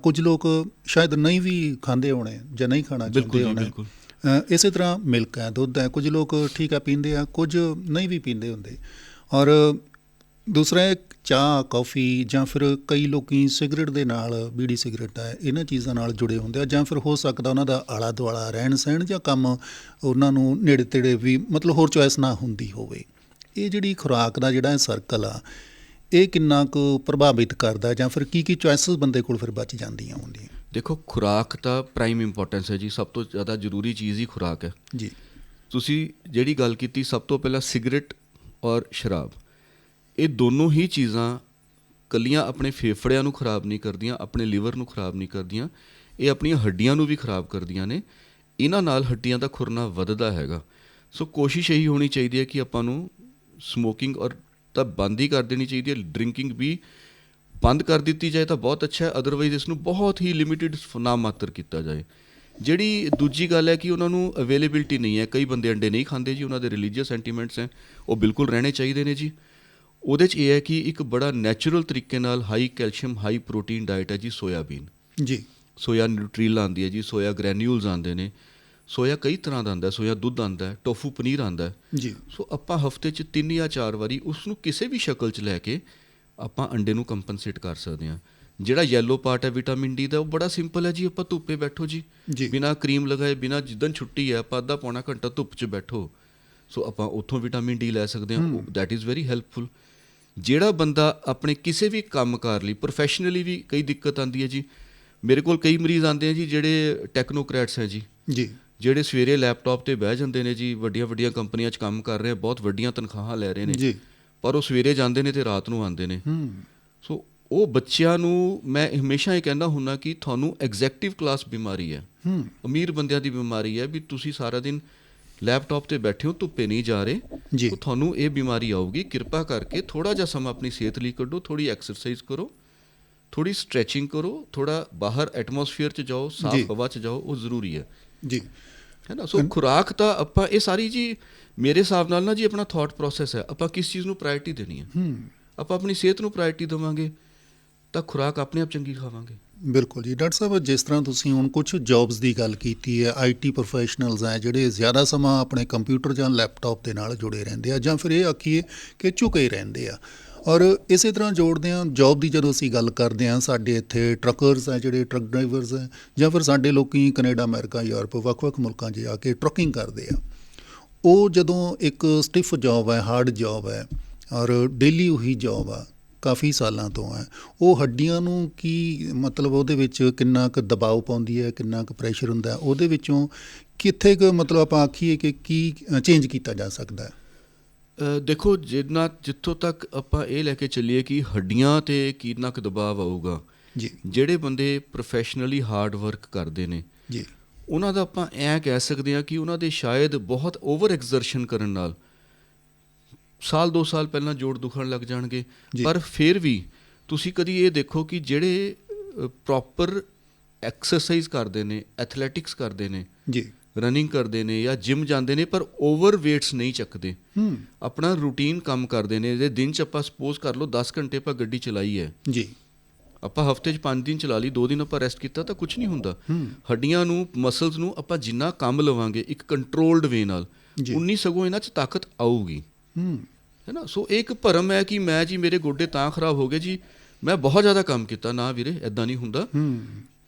S1: ਕੁਝ ਲੋਕ ਸ਼ਾਇਦ ਨਹੀਂ ਵੀ ਖਾਂਦੇ ਹੋਣੇ ਜਾਂ ਨਹੀਂ ਖਾਣਾ ਚਾਹੁੰਦੇ ਹੋਣੇ। ਇਸੇ ਤਰ੍ਹਾਂ ਮਿਲਕ ਹੈ, ਦੁੱਧ ਹੈ, ਕੁਝ ਲੋਕ ਠੀਕ ਆ ਪੀਂਦੇ ਆ, ਕੁਝ ਨਹੀਂ ਵੀ ਪੀਂਦੇ ਹੁੰਦੇ। ਔਰ ਦੂਸਰਾ ਹੈ ਚਾਹ, ਕਾਫੀ ਜਾਂ ਫਿਰ ਕਈ ਲੋਕੀ ਸਿਗਰਟ ਦੇ ਨਾਲ, ਬੀੜੀ ਸਿਗਰਟ ਹੈ, ਇਹਨਾਂ ਚੀਜ਼ਾਂ ਨਾਲ ਜੁੜੇ ਹੁੰਦੇ ਆ ਜਾਂ ਫਿਰ ਹੋ ਸਕਦਾ ਉਹਨਾਂ ਦਾ ਆਲਾ ਦੁਆਲਾ ਰਹਿਣ ਸਹਿਣ ਜਾਂ ਕੰਮ ਉਹਨਾਂ ਨੂੰ ਨੇੜੇ ਤੇੜੇ ਵੀ ਮਤਲਬ ਹੋਰ ਚੋਇਸ ਨਾ ਹੁੰਦੀ ਹੋਵੇ। ਇਹ ਜਿਹੜੀ ਖੁਰਾਕ ਦਾ ਜਿਹੜਾ ਸਰਕਲ ਆ, ਇਹ ਕਿੰਨਾ ਕੁ ਪ੍ਰਭਾਵਿਤ ਕਰਦਾ ਜਾਂ ਫਿਰ ਕੀ ਕੀ ਚੋਇਸਸ ਬੰਦੇ ਕੋਲ ਫਿਰ ਬਚ ਜਾਂਦੀਆਂ ਹੁੰਦੀਆਂ?
S2: ਦੇਖੋ ਖੁਰਾਕ ਤਾਂ ਪ੍ਰਾਈਮ ਇੰਪੋਰਟੈਂਸ ਹੈ ਜੀ ਸਭ ਤੋਂ ਜ਼ਿਆਦਾ ਜ਼ਰੂਰੀ ਚੀਜ਼ ਹੀ ਖੁਰਾਕ ਹੈ।
S1: ਜੀ।
S2: ਤੁਸੀਂ ਜਿਹੜੀ ਗੱਲ ਕੀਤੀ ਸਭ ਤੋਂ ਪਹਿਲਾਂ ਸਿਗਰਟ ਔਰ ਸ਼ਰਾਬ। ਇਹ ਦੋਨੋਂ ਹੀ ਚੀਜ਼ਾਂ ਕੱਲੀਆਂ ਆਪਣੇ ਫੇਫੜਿਆਂ ਨੂੰ ਖਰਾਬ ਨਹੀਂ ਕਰਦੀਆਂ ਆਪਣੇ ਲਿਵਰ ਨੂੰ ਖਰਾਬ ਨਹੀਂ ਕਰਦੀਆਂ ਇਹ ਆਪਣੀਆਂ ਹੱਡੀਆਂ ਨੂੰ ਵੀ ਖਰਾਬ ਕਰਦੀਆਂ ਨੇ। ਇਹਨਾਂ ਨਾਲ ਹੱਡੀਆਂ ਦਾ ਖੁਰਨਾ ਵੱਧਦਾ ਹੈਗਾ। ਸੋ ਕੋਸ਼ਿਸ਼ ਇਹੀ ਹੋਣੀ ਚਾਹੀਦੀ ਹੈ ਕਿ ਆਪਾਂ ਨੂੰ ਸਮੋਕਿੰਗ ਔਰ ਤਾਂ ਬੰਦ ਹੀ ਕਰ ਦੇਣੀ ਚਾਹੀਦੀ ਹੈ ਡਰਿੰਕਿੰਗ ਵੀ ਬੰਦ ਕਰ ਦਿੱਤੀ ਜਾਏ ਤਾਂ ਬਹੁਤ ਅੱਛਾ ਹੈ ਅਦਰਵਾਈਜ਼ ਇਸ ਨੂੰ ਬਹੁਤ ਹੀ ਲਿਮਿਟਿਡ ਨਾਮ ਮਾਤਰ ਕੀਤਾ ਜਾਏ। ਜਿਹੜੀ ਦੂਜੀ ਗੱਲ ਹੈ ਕਿ ਉਹਨਾਂ ਨੂੰ ਅਵੇਲੇਬਿਲਟੀ ਨਹੀਂ ਹੈ ਕਈ ਬੰਦੇ ਅੰਡੇ ਨਹੀਂ ਖਾਂਦੇ ਜੀ ਉਹਨਾਂ ਦੇ ਰਿਲੀਜੀਅਸ ਸੈਂਟੀਮੈਂਟਸ ਹੈ ਉਹ ਬਿਲਕੁਲ ਰਹਿਣੇ ਚਾਹੀਦੇ ਨੇ ਜੀ। ਉਹਦੇ 'ਚ ਇਹ ਹੈ ਕਿ ਇੱਕ ਬੜਾ ਨੈਚੁਰਲ ਤਰੀਕੇ ਨਾਲ high calcium high protein diet ਹੈ ਜੀ ਸੋਇਆਬੀਨ
S1: ਜੀ।
S2: ਸੋਇਆ ਨਿਊਟਰੀਲ ਆਉਂਦੀ ਹੈ ਜੀ ਸੋਇਆ ਗ੍ਰੈਨਿਊਲਸ ਆਉਂਦੇ ਨੇ ਸੋਇਆ ਕਈ ਤਰ੍ਹਾਂ ਦਾ ਆਉਂਦਾ ਹੈ ਸੋਇਆ ਦੁੱਧ ਆਉਂਦਾ ਹੈ ਟੋਫੂ ਪਨੀਰ ਆਉਂਦਾ ਹੈ।
S1: ਜੀ।
S2: ਸੋ ਆਪਾਂ ਹਫ਼ਤੇ 'ਚ ਤਿੰਨ ਜਾਂ ਚਾਰ ਵਾਰੀ ਉਸ ਨੂੰ ਕਿਸੇ ਵੀ ਸ਼ਕਲ 'ਚ ਲੈ ਕੇ ਆਪਾਂ ਅੰਡੇ ਨੂੰ ਕੰਪਨਸੇਟ ਕਰ ਸਕਦੇ ਹਾਂ। ਜਿਹੜਾ ਯੈਲੋ ਪਾਰਟ ਹੈ ਵਿਟਾਮਿਨ ਡੀ ਦਾ ਉਹ ਬੜਾ ਸਿੰਪਲ ਹੈ ਜੀ ਆਪਾਂ ਧੁੱਪੇ ਬੈਠੋ ਜੀ। ਬਿਨਾ ਕਰੀਮ ਲਗਾਏ ਬਿਨਾ ਜਿੱਦਨ ਛੁੱਟੀ ਹੈ ਆਪਾਂ ਅੱਧਾ ਪੌਣਾ ਘੰਟਾ ਧੁੱਪ 'ਚ ਬੈਠੋ। ਸੋ ਆਪਾਂ ਉੱਥੋਂ ਵਿਟਾਮਿਨ ਡੀ ਲੈ ਸਕਦੇ ਹਾਂ ਦੈਟ ਇਜ਼ ਵੈਰੀ ਹੈਲਪਫੁਲ ਜਿਹੜਾ ਬੰਦਾ ਆਪਣੇ ਕਿਸੇ ਵੀ ਕੰਮ ਕਰ ਲਈ ਪ੍ਰੋਫੈਸ਼ਨਲੀ ਵੀ ਕਈ ਦਿੱਕਤ ਆਉਂਦੀ ਹੈ ਜੀ। ਮੇਰੇ ਕੋਲ ਕਈ ਮਰੀਜ਼ ਆਉਂਦੇ ਆ ਜੀ ਜਿਹੜੇ ਟੈਕਨੋਕ੍ਰੈਟਸ ਹੈ ਜੀ।
S1: ਜੀ।
S2: ਜਿਹੜੇ ਸਵੇਰੇ ਲੈਪਟਾਪ ਤੇ ਬਹਿ ਜਾਂਦੇ ਨੇ ਜੀ ਵੱਡੀਆਂ ਵੱਡੀਆਂ ਕੰਪਨੀਆਂ 'ਚ ਕੰਮ ਕਰ ਰਹੇ ਆ ਬਹੁਤ ਵੱਡੀਆਂ ਤਨਖਾਹਾਂ ਲੈ ਰਹੇ ਨੇ।
S1: ਜੀ।
S2: ਪਰ ਉਹ ਸਵੇਰੇ ਜਾਂਦੇ ਨੇ ਤੇ ਰਾਤ ਨੂੰ ਆਉਂਦੇ ਨੇ।
S1: ਹੂੰ।
S2: ਸੋ ਉਹ ਬੱਚਿਆਂ ਨੂੰ ਮੈਂ ਹਮੇਸ਼ਾ ਇਹ ਕਹਿੰਦਾ ਹੁੰਨਾ ਕਿ ਤੁਹਾਨੂੰ ਐਗਜ਼ੈਕਟਿਵ ਕਲਾਸ ਬਿਮਾਰੀ ਹੈ।
S1: ਹੂੰ।
S2: ਅਮੀਰ ਬੰਦਿਆਂ ਦੀ ਬਿਮਾਰੀ ਹੈ ਵੀ ਤੁਸੀਂ ਸਾਰਾ ਦਿਨ ਲੈਪਟਾਪ ਤੇ ਬੈਠੇ ਹੋ ਧੁੱਪੇ ਨਹੀਂ ਜਾ ਰਹੇ।
S1: ਜੀ।
S2: ਤਾਂ ਤੁਹਾਨੂੰ ਇਹ ਬਿਮਾਰੀ ਆਊਗੀ ਕਿਰਪਾ ਕਰਕੇ ਥੋੜਾ ਜਿਹਾ ਸਮਾਂ ਆਪਣੀ ਸਿਹਤ ਲਈ ਕੱਢੋ ਥੋੜੀ ਐਕਸਰਸਾਈਜ਼ ਕਰੋ ਥੋੜੀ ਸਟ੍ਰੈਚਿੰਗ ਕਰੋ ਥੋੜਾ ਬਾਹਰ ਐਟਮੋਸਫੇਅਰ 'ਚ ਜਾਓ। ਸਾਫ਼ ਹਵਾ 'ਚ ਜਾਓ ਉਹ ਜ਼ਰੂਰੀ ਹੈ।
S1: ਜੀ।
S2: ਹੈ ਨਾ? ਸੋ ਖੁਰਾਕ ਤਾਂ ਆਪਾਂ ਇਹ ਸਾਰੀ ਜੀ ਮੇਰੇ ਹਿਸਾਬ ਨਾਲ ਨਾ ਜੀ ਆਪਣਾ ਥਾਟ ਪ੍ਰੋਸੈਸ ਹੈ। ਆਪਾਂ ਕਿਸ ਚੀਜ਼ ਨੂੰ ਪ੍ਰਾਇੋਰਟੀ ਦੇਣੀ ਹੈ?
S1: ਹੂੰ।
S2: ਆਪਾਂ ਆਪਣੀ ਸਿਹਤ ਨੂੰ ਪ੍ਰਾਇੋਰਟੀ ਦੇਵਾਂਗੇ ਤਾਂ ਖੁਰਾਕ ਆਪਣੇ ਆਪ ਚੰਗੀ ਖਾਵਾਂਗੇ।
S1: ਬਿਲਕੁਲ ਜੀ। ਡਾਕਟਰ ਸਾਹਿਬ ਜਿਸ ਤਰ੍ਹਾਂ ਤੁਸੀਂ ਹੁਣ ਕੁਝ ਜੌਬਸ ਦੀ ਗੱਲ ਕੀਤੀ ਹੈ ਆਈਟੀ ਪ੍ਰੋਫੈਸ਼ਨਲਸ ਹੈ ਜਿਹੜੇ ਜ਼ਿਆਦਾ ਸਮਾਂ ਆਪਣੇ ਕੰਪਿਊਟਰ ਜਾਂ ਲੈਪਟਾਪ ਦੇ ਨਾਲ ਜੁੜੇ ਰਹਿੰਦੇ ਆ ਜਾਂ ਫਿਰ ਇਹ ਆਖੀਏ ਕਿ ਝੁਕੇ ਰਹਿੰਦੇ ਆ। ਔਰ ਇਸੇ ਤਰ੍ਹਾਂ ਜੋੜਦੇ ਆ ਜੌਬ ਦੀ ਜਦੋਂ ਅਸੀਂ ਗੱਲ ਕਰਦੇ ਆ ਸਾਡੇ ਇੱਥੇ ਟਰੱਕਰਸ ਆ ਜਿਹੜੇ ਟਰੱਕ ਡਰਾਈਵਰਸ ਆ ਜਾਂ ਫਿਰ ਸਾਡੇ ਲੋਕੀ ਕੈਨੇਡਾ ਅਮਰੀਕਾ ਯੂਰਪ ਵੱਖ-ਵੱਖ ਮੁਲਕਾਂ 'ਚ ਜਾ ਕੇ ਟਰੱਕਿੰਗ ਕਰਦੇ ਆ। ਉਹ ਜਦੋਂ ਇੱਕ ਸਟਿਫ ਜੌਬ ਹੈ ਹਾਰਡ ਜੌਬ ਹੈ ਔਰ ਡੇਲੀ ਉਹੀ ਜੌਬ ਆ ਕਾਫੀ ਸਾਲਾਂ ਤੋਂ ਹੈ ਉਹ ਹੱਡੀਆਂ ਨੂੰ ਕੀ ਮਤਲਬ ਉਹਦੇ ਵਿੱਚ ਕਿੰਨਾ ਕੁ ਦਬਾਅ ਪਾਉਂਦੀ ਹੈ ਕਿੰਨਾ ਕੁ ਪ੍ਰੈਸ਼ਰ ਹੁੰਦਾ ਉਹਦੇ ਵਿੱਚੋਂ ਕਿੱਥੇ ਕੁ ਮਤਲਬ ਆਪਾਂ ਆਖੀਏ ਕਿ ਕੀ ਚੇਂਜ ਕੀਤਾ ਜਾ ਸਕਦਾ ਹੈ?
S2: ਦੇਖੋ ਜਿੰਨਾ ਜਿੱਥੋਂ ਤੱਕ ਆਪਾਂ ਇਹ ਲੈ ਕੇ ਚੱਲੀਏ ਕਿ ਹੱਡੀਆਂ ਤੇ ਕਿੰਨਾ ਕੁ ਦਬਾਅ ਆਊਗਾ
S1: ਜੀ।
S2: ਜਿਹੜੇ ਬੰਦੇ ਪ੍ਰੋਫੈਸ਼ਨਲੀ ਹਾਰਡ ਵਰਕ ਕਰਦੇ ਨੇ
S1: ਜੀ।
S2: ਉਹਨਾਂ ਦਾ ਆਪਾਂ ਐ ਕਹਿ ਸਕਦੇ ਹਾਂ ਕਿ ਉਹਨਾਂ ਦੇ ਸ਼ਾਇਦ ਬਹੁਤ ਓਵਰ ਐਕਸਰਸ਼ਨ ਕਰਨ ਨਾਲ ਸਾਲ 2 ਸਾਲ ਪਹਿਲਾਂ ਜੋੜ ਦੁਖਣ ਲੱਗ ਜਾਣਗੇ। ਪਰ ਫਿਰ ਵੀ ਤੁਸੀਂ ਕਦੀ ਇਹ ਦੇਖੋ ਕਿ ਜਿਹੜੇ ਪ੍ਰੋਪਰ ਐਕਸਰਸਾਈਜ਼ ਕਰਦੇ ਨੇ ਐਥਲੈਟਿਕਸ ਕਰਦੇ ਨੇ
S1: ਜੀ।
S2: ਰਨਿੰਗ ਕਰਦੇ ਨੇ ਜਾਂ ਜਿਮ ਜਾਂਦੇ ਨੇ ਪਰ ਓਵਰ weights ਨਹੀਂ ਚੱਕਦੇ।
S1: ਹੂੰ।
S2: ਆਪਣਾ ਰੂਟੀਨ ਕੰਮ ਕਰਦੇ ਨੇ ਜੇ ਦਿਨ ਚ ਆਪਾਂ ਸਪੋਜ਼ ਕਰ ਲਓ 10 ਘੰਟੇ ਆਪਾਂ ਗੱਡੀ ਚਲਾਈ ਹੈ।
S1: ਜੀ।
S2: ਆਪਾਂ ਹਫ਼ਤੇ 'ਚ 5 ਦਿਨ ਚਲਾ ਲਈ 2 ਦਿਨ ਆਪਾਂ ਰੈਸਟ ਕੀਤਾ ਤਾਂ ਕੁਝ ਨਹੀਂ ਹੁੰਦਾ। ਹੱਡੀਆਂ ਨੂੰ ਮਸਲਸ ਨੂੰ ਆਪਾਂ ਜਿੰਨਾ ਕੰਮ ਲਵਾਂਗੇ ਇੱਕ ਕੰਟਰੋਲਡ ਵੇ ਨਾਲ। ਉਨੀ ਸਗੋਂ ਇਹਨਾਂ 'ਚ ਤਾਕਤ ਆਊਗੀ।
S1: ਹੂੰ।
S2: ਨਾ? ਸੋ ਇੱਕ ਭਰਮ ਹੈ ਕਿ ਮੈਂ ਜੀ ਮੇਰੇ ਗੋਡੇ ਤਾਂ ਖਰਾਬ ਹੋ ਗਏ ਜੀ ਮੈਂ ਬਹੁਤ ਜ਼ਿਆਦਾ ਕੰਮ ਕੀਤਾ। ਨਾ ਵੀਰੇ ਐਦਾਂ ਨਹੀਂ ਹੁੰਦਾ।
S1: ਹੂੰ।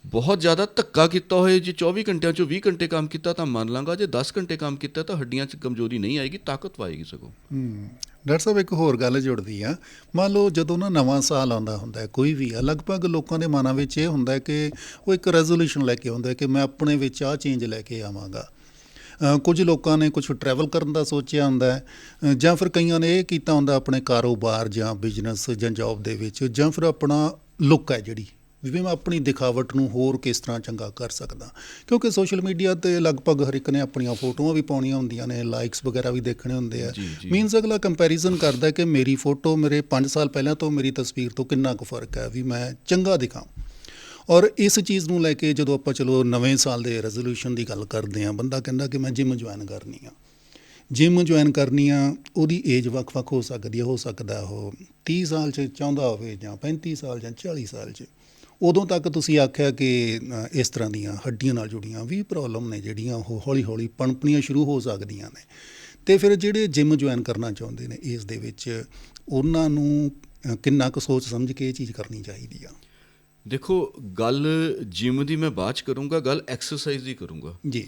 S2: ਬਹੁਤ ਜ਼ਿਆਦਾ ਧੱਕਾ ਕੀਤਾ ਹੋਏ ਜੇ 24 ਘੰਟਿਆਂ ਚੋਂ 20 ਘੰਟੇ ਕੰਮ ਕੀਤਾ ਤਾਂ ਮੰਨ ਲਾਂਗਾ, ਜੇ 10 ਘੰਟੇ ਕੰਮ ਕੀਤਾ ਤਾਂ ਹੱਡੀਆਂ 'ਚ ਕਮਜ਼ੋਰੀ ਨਹੀਂ ਆਏਗੀ, ਤਾਕਤ ਆਏਗੀ ਸਗੋਂ।
S1: ਹੂੰ, ਡਾਕਟਰ ਸਾਹਿਬ, ਇੱਕ ਹੋਰ ਗੱਲ ਜੁੜਦੀ ਆ। ਮੰਨ ਲਓ ਜਦੋਂ ਨਾ ਨਵਾਂ ਸਾਲ ਆਉਂਦਾ ਹੁੰਦਾ ਕੋਈ ਵੀ ਆ, ਲਗਭਗ ਲੋਕਾਂ ਦੇ ਮਨਾਂ ਵਿੱਚ ਇਹ ਹੁੰਦਾ ਕਿ ਉਹ ਇੱਕ ਰੈਜ਼ੋਲੂਸ਼ਨ ਲੈ ਕੇ ਆਉਂਦਾ ਕਿ ਮੈਂ ਆਪਣੇ ਵਿੱਚ ਆ ਚੇਂਜ ਲੈ ਕੇ ਆਵਾਂਗਾ। ਕੁਝ ਲੋਕਾਂ ਨੇ ਕੁਝ ਟਰੈਵਲ ਕਰਨ ਦਾ ਸੋਚਿਆ ਹੁੰਦਾ ਹੈ ਜਾਂ ਫਿਰ ਕਈਆਂ ਨੇ ਇਹ ਕੀਤਾ ਹੁੰਦਾ ਆਪਣੇ ਕਾਰੋਬਾਰ ਜਾਂ ਬਿਜ਼ਨਸ ਜਾਂ ਜੌਬ ਦੇ ਵਿੱਚ, ਜਾਂ ਫਿਰ ਆਪਣਾ ਲੁੱਕ ਹੈ ਜਿਹੜੀ। ਵੀ ਮੈਂ ਆਪਣੀ ਦਿਖਾਵਟ ਨੂੰ ਹੋਰ ਕਿਸ ਤਰ੍ਹਾਂ ਚੰਗਾ ਕਰ ਸਕਦਾ। ਕਿਉਂਕਿ ਸੋਸ਼ਲ ਮੀਡੀਆ ਤੇ ਲਗਭਗ ਹਰ ਇੱਕ ਨੇ ਆਪਣੀਆਂ ਫੋਟੋਆਂ ਵੀ ਪਾਉਣੀਆਂ ਹੁੰਦੀਆਂ ਨੇ ਲਾਈਕਸ ਵਗੈਰਾ ਵੀ ਦੇਖਣੇ ਹੁੰਦੇ ਆ। ਮੀਨਸ ਅਗਲਾ ਕੰਪੈਰੀਜ਼ਨ ਕਰਦਾ ਕਿ ਮੇਰੀ ਫੋਟੋ ਮੇਰੇ 5 ਸਾਲ ਪਹਿਲਾਂ ਤੋਂ ਮੇਰੀ ਤਸਵੀਰ ਤੋਂ ਕਿੰਨਾ ਕੁ ਫ਼ਰਕ ਹੈ ਵੀ ਮੈਂ ਚੰਗਾ ਦਿਖਾਂ ਔਰ ਇਸ ਚੀਜ਼ ਨੂੰ ਲੈ ਕੇ ਜਦੋਂ ਆਪਾਂ ਚਲੋ ਨਵੇਂ ਸਾਲ ਦੇ ਰੈਜ਼ੋਲੂਸ਼ਨ ਦੀ ਗੱਲ ਕਰਦੇ ਆ ਬੰਦਾ ਕਹਿੰਦਾ ਕਿ ਮੈਂ ਜਿਮ ਜੁਆਇਨ ਕਰਨੀ ਆ। ਜਿਮ ਜੁਆਇਨ ਕਰਨੀ ਆ ਉਹਦੀ ਏਜ ਵੱਖ-ਵੱਖ ਹੋ ਸਕਦੀ ਹੈ ਹੋ ਸਕਦਾ ਉਹ 30 ਸਾਲ 'ਚ ਚਾਹੁੰਦਾ ਹੋਵੇ ਜਾਂ 35 ਸਾਲ ਜਾਂ 40 ਸਾਲ 'ਚ। ਉਦੋਂ ਤੱਕ ਤੁਸੀਂ ਆਖਿਆ ਕਿ ਇਸ ਤਰ੍ਹਾਂ ਦੀਆਂ ਹੱਡੀਆਂ ਨਾਲ ਜੁੜੀਆਂ ਵੀ ਪ੍ਰੋਬਲਮ ਨੇ ਜਿਹੜੀਆਂ ਉਹ ਹੌਲੀ-ਹੌਲੀ ਪਣਪਣੀਆਂ ਸ਼ੁਰੂ ਹੋ ਸਕਦੀਆਂ ਨੇ। ਤੇ ਫਿਰ ਜਿਹੜੇ ਜਿਮ ਜੁਆਇਨ ਕਰਨਾ ਚਾਹੁੰਦੇ ਨੇ ਇਸ ਦੇ ਵਿੱਚ ਉਹਨਾਂ ਨੂੰ ਕਿੰਨਾ ਕੁ ਸੋਚ ਸਮਝ ਕੇ ਇਹ ਚੀਜ਼ ਕਰਨੀ ਚਾਹੀਦੀ ਆ?
S2: ਦੇਖੋ ਗੱਲ ਜਿਮ ਦੀ ਮੈਂ ਬਾਅਦ ਚ ਕਰੂੰਗਾ ਗੱਲ ਐਕਸਰਸਾਈਜ਼ ਦੀ ਕਰੂੰਗਾ।
S1: ਜੀ।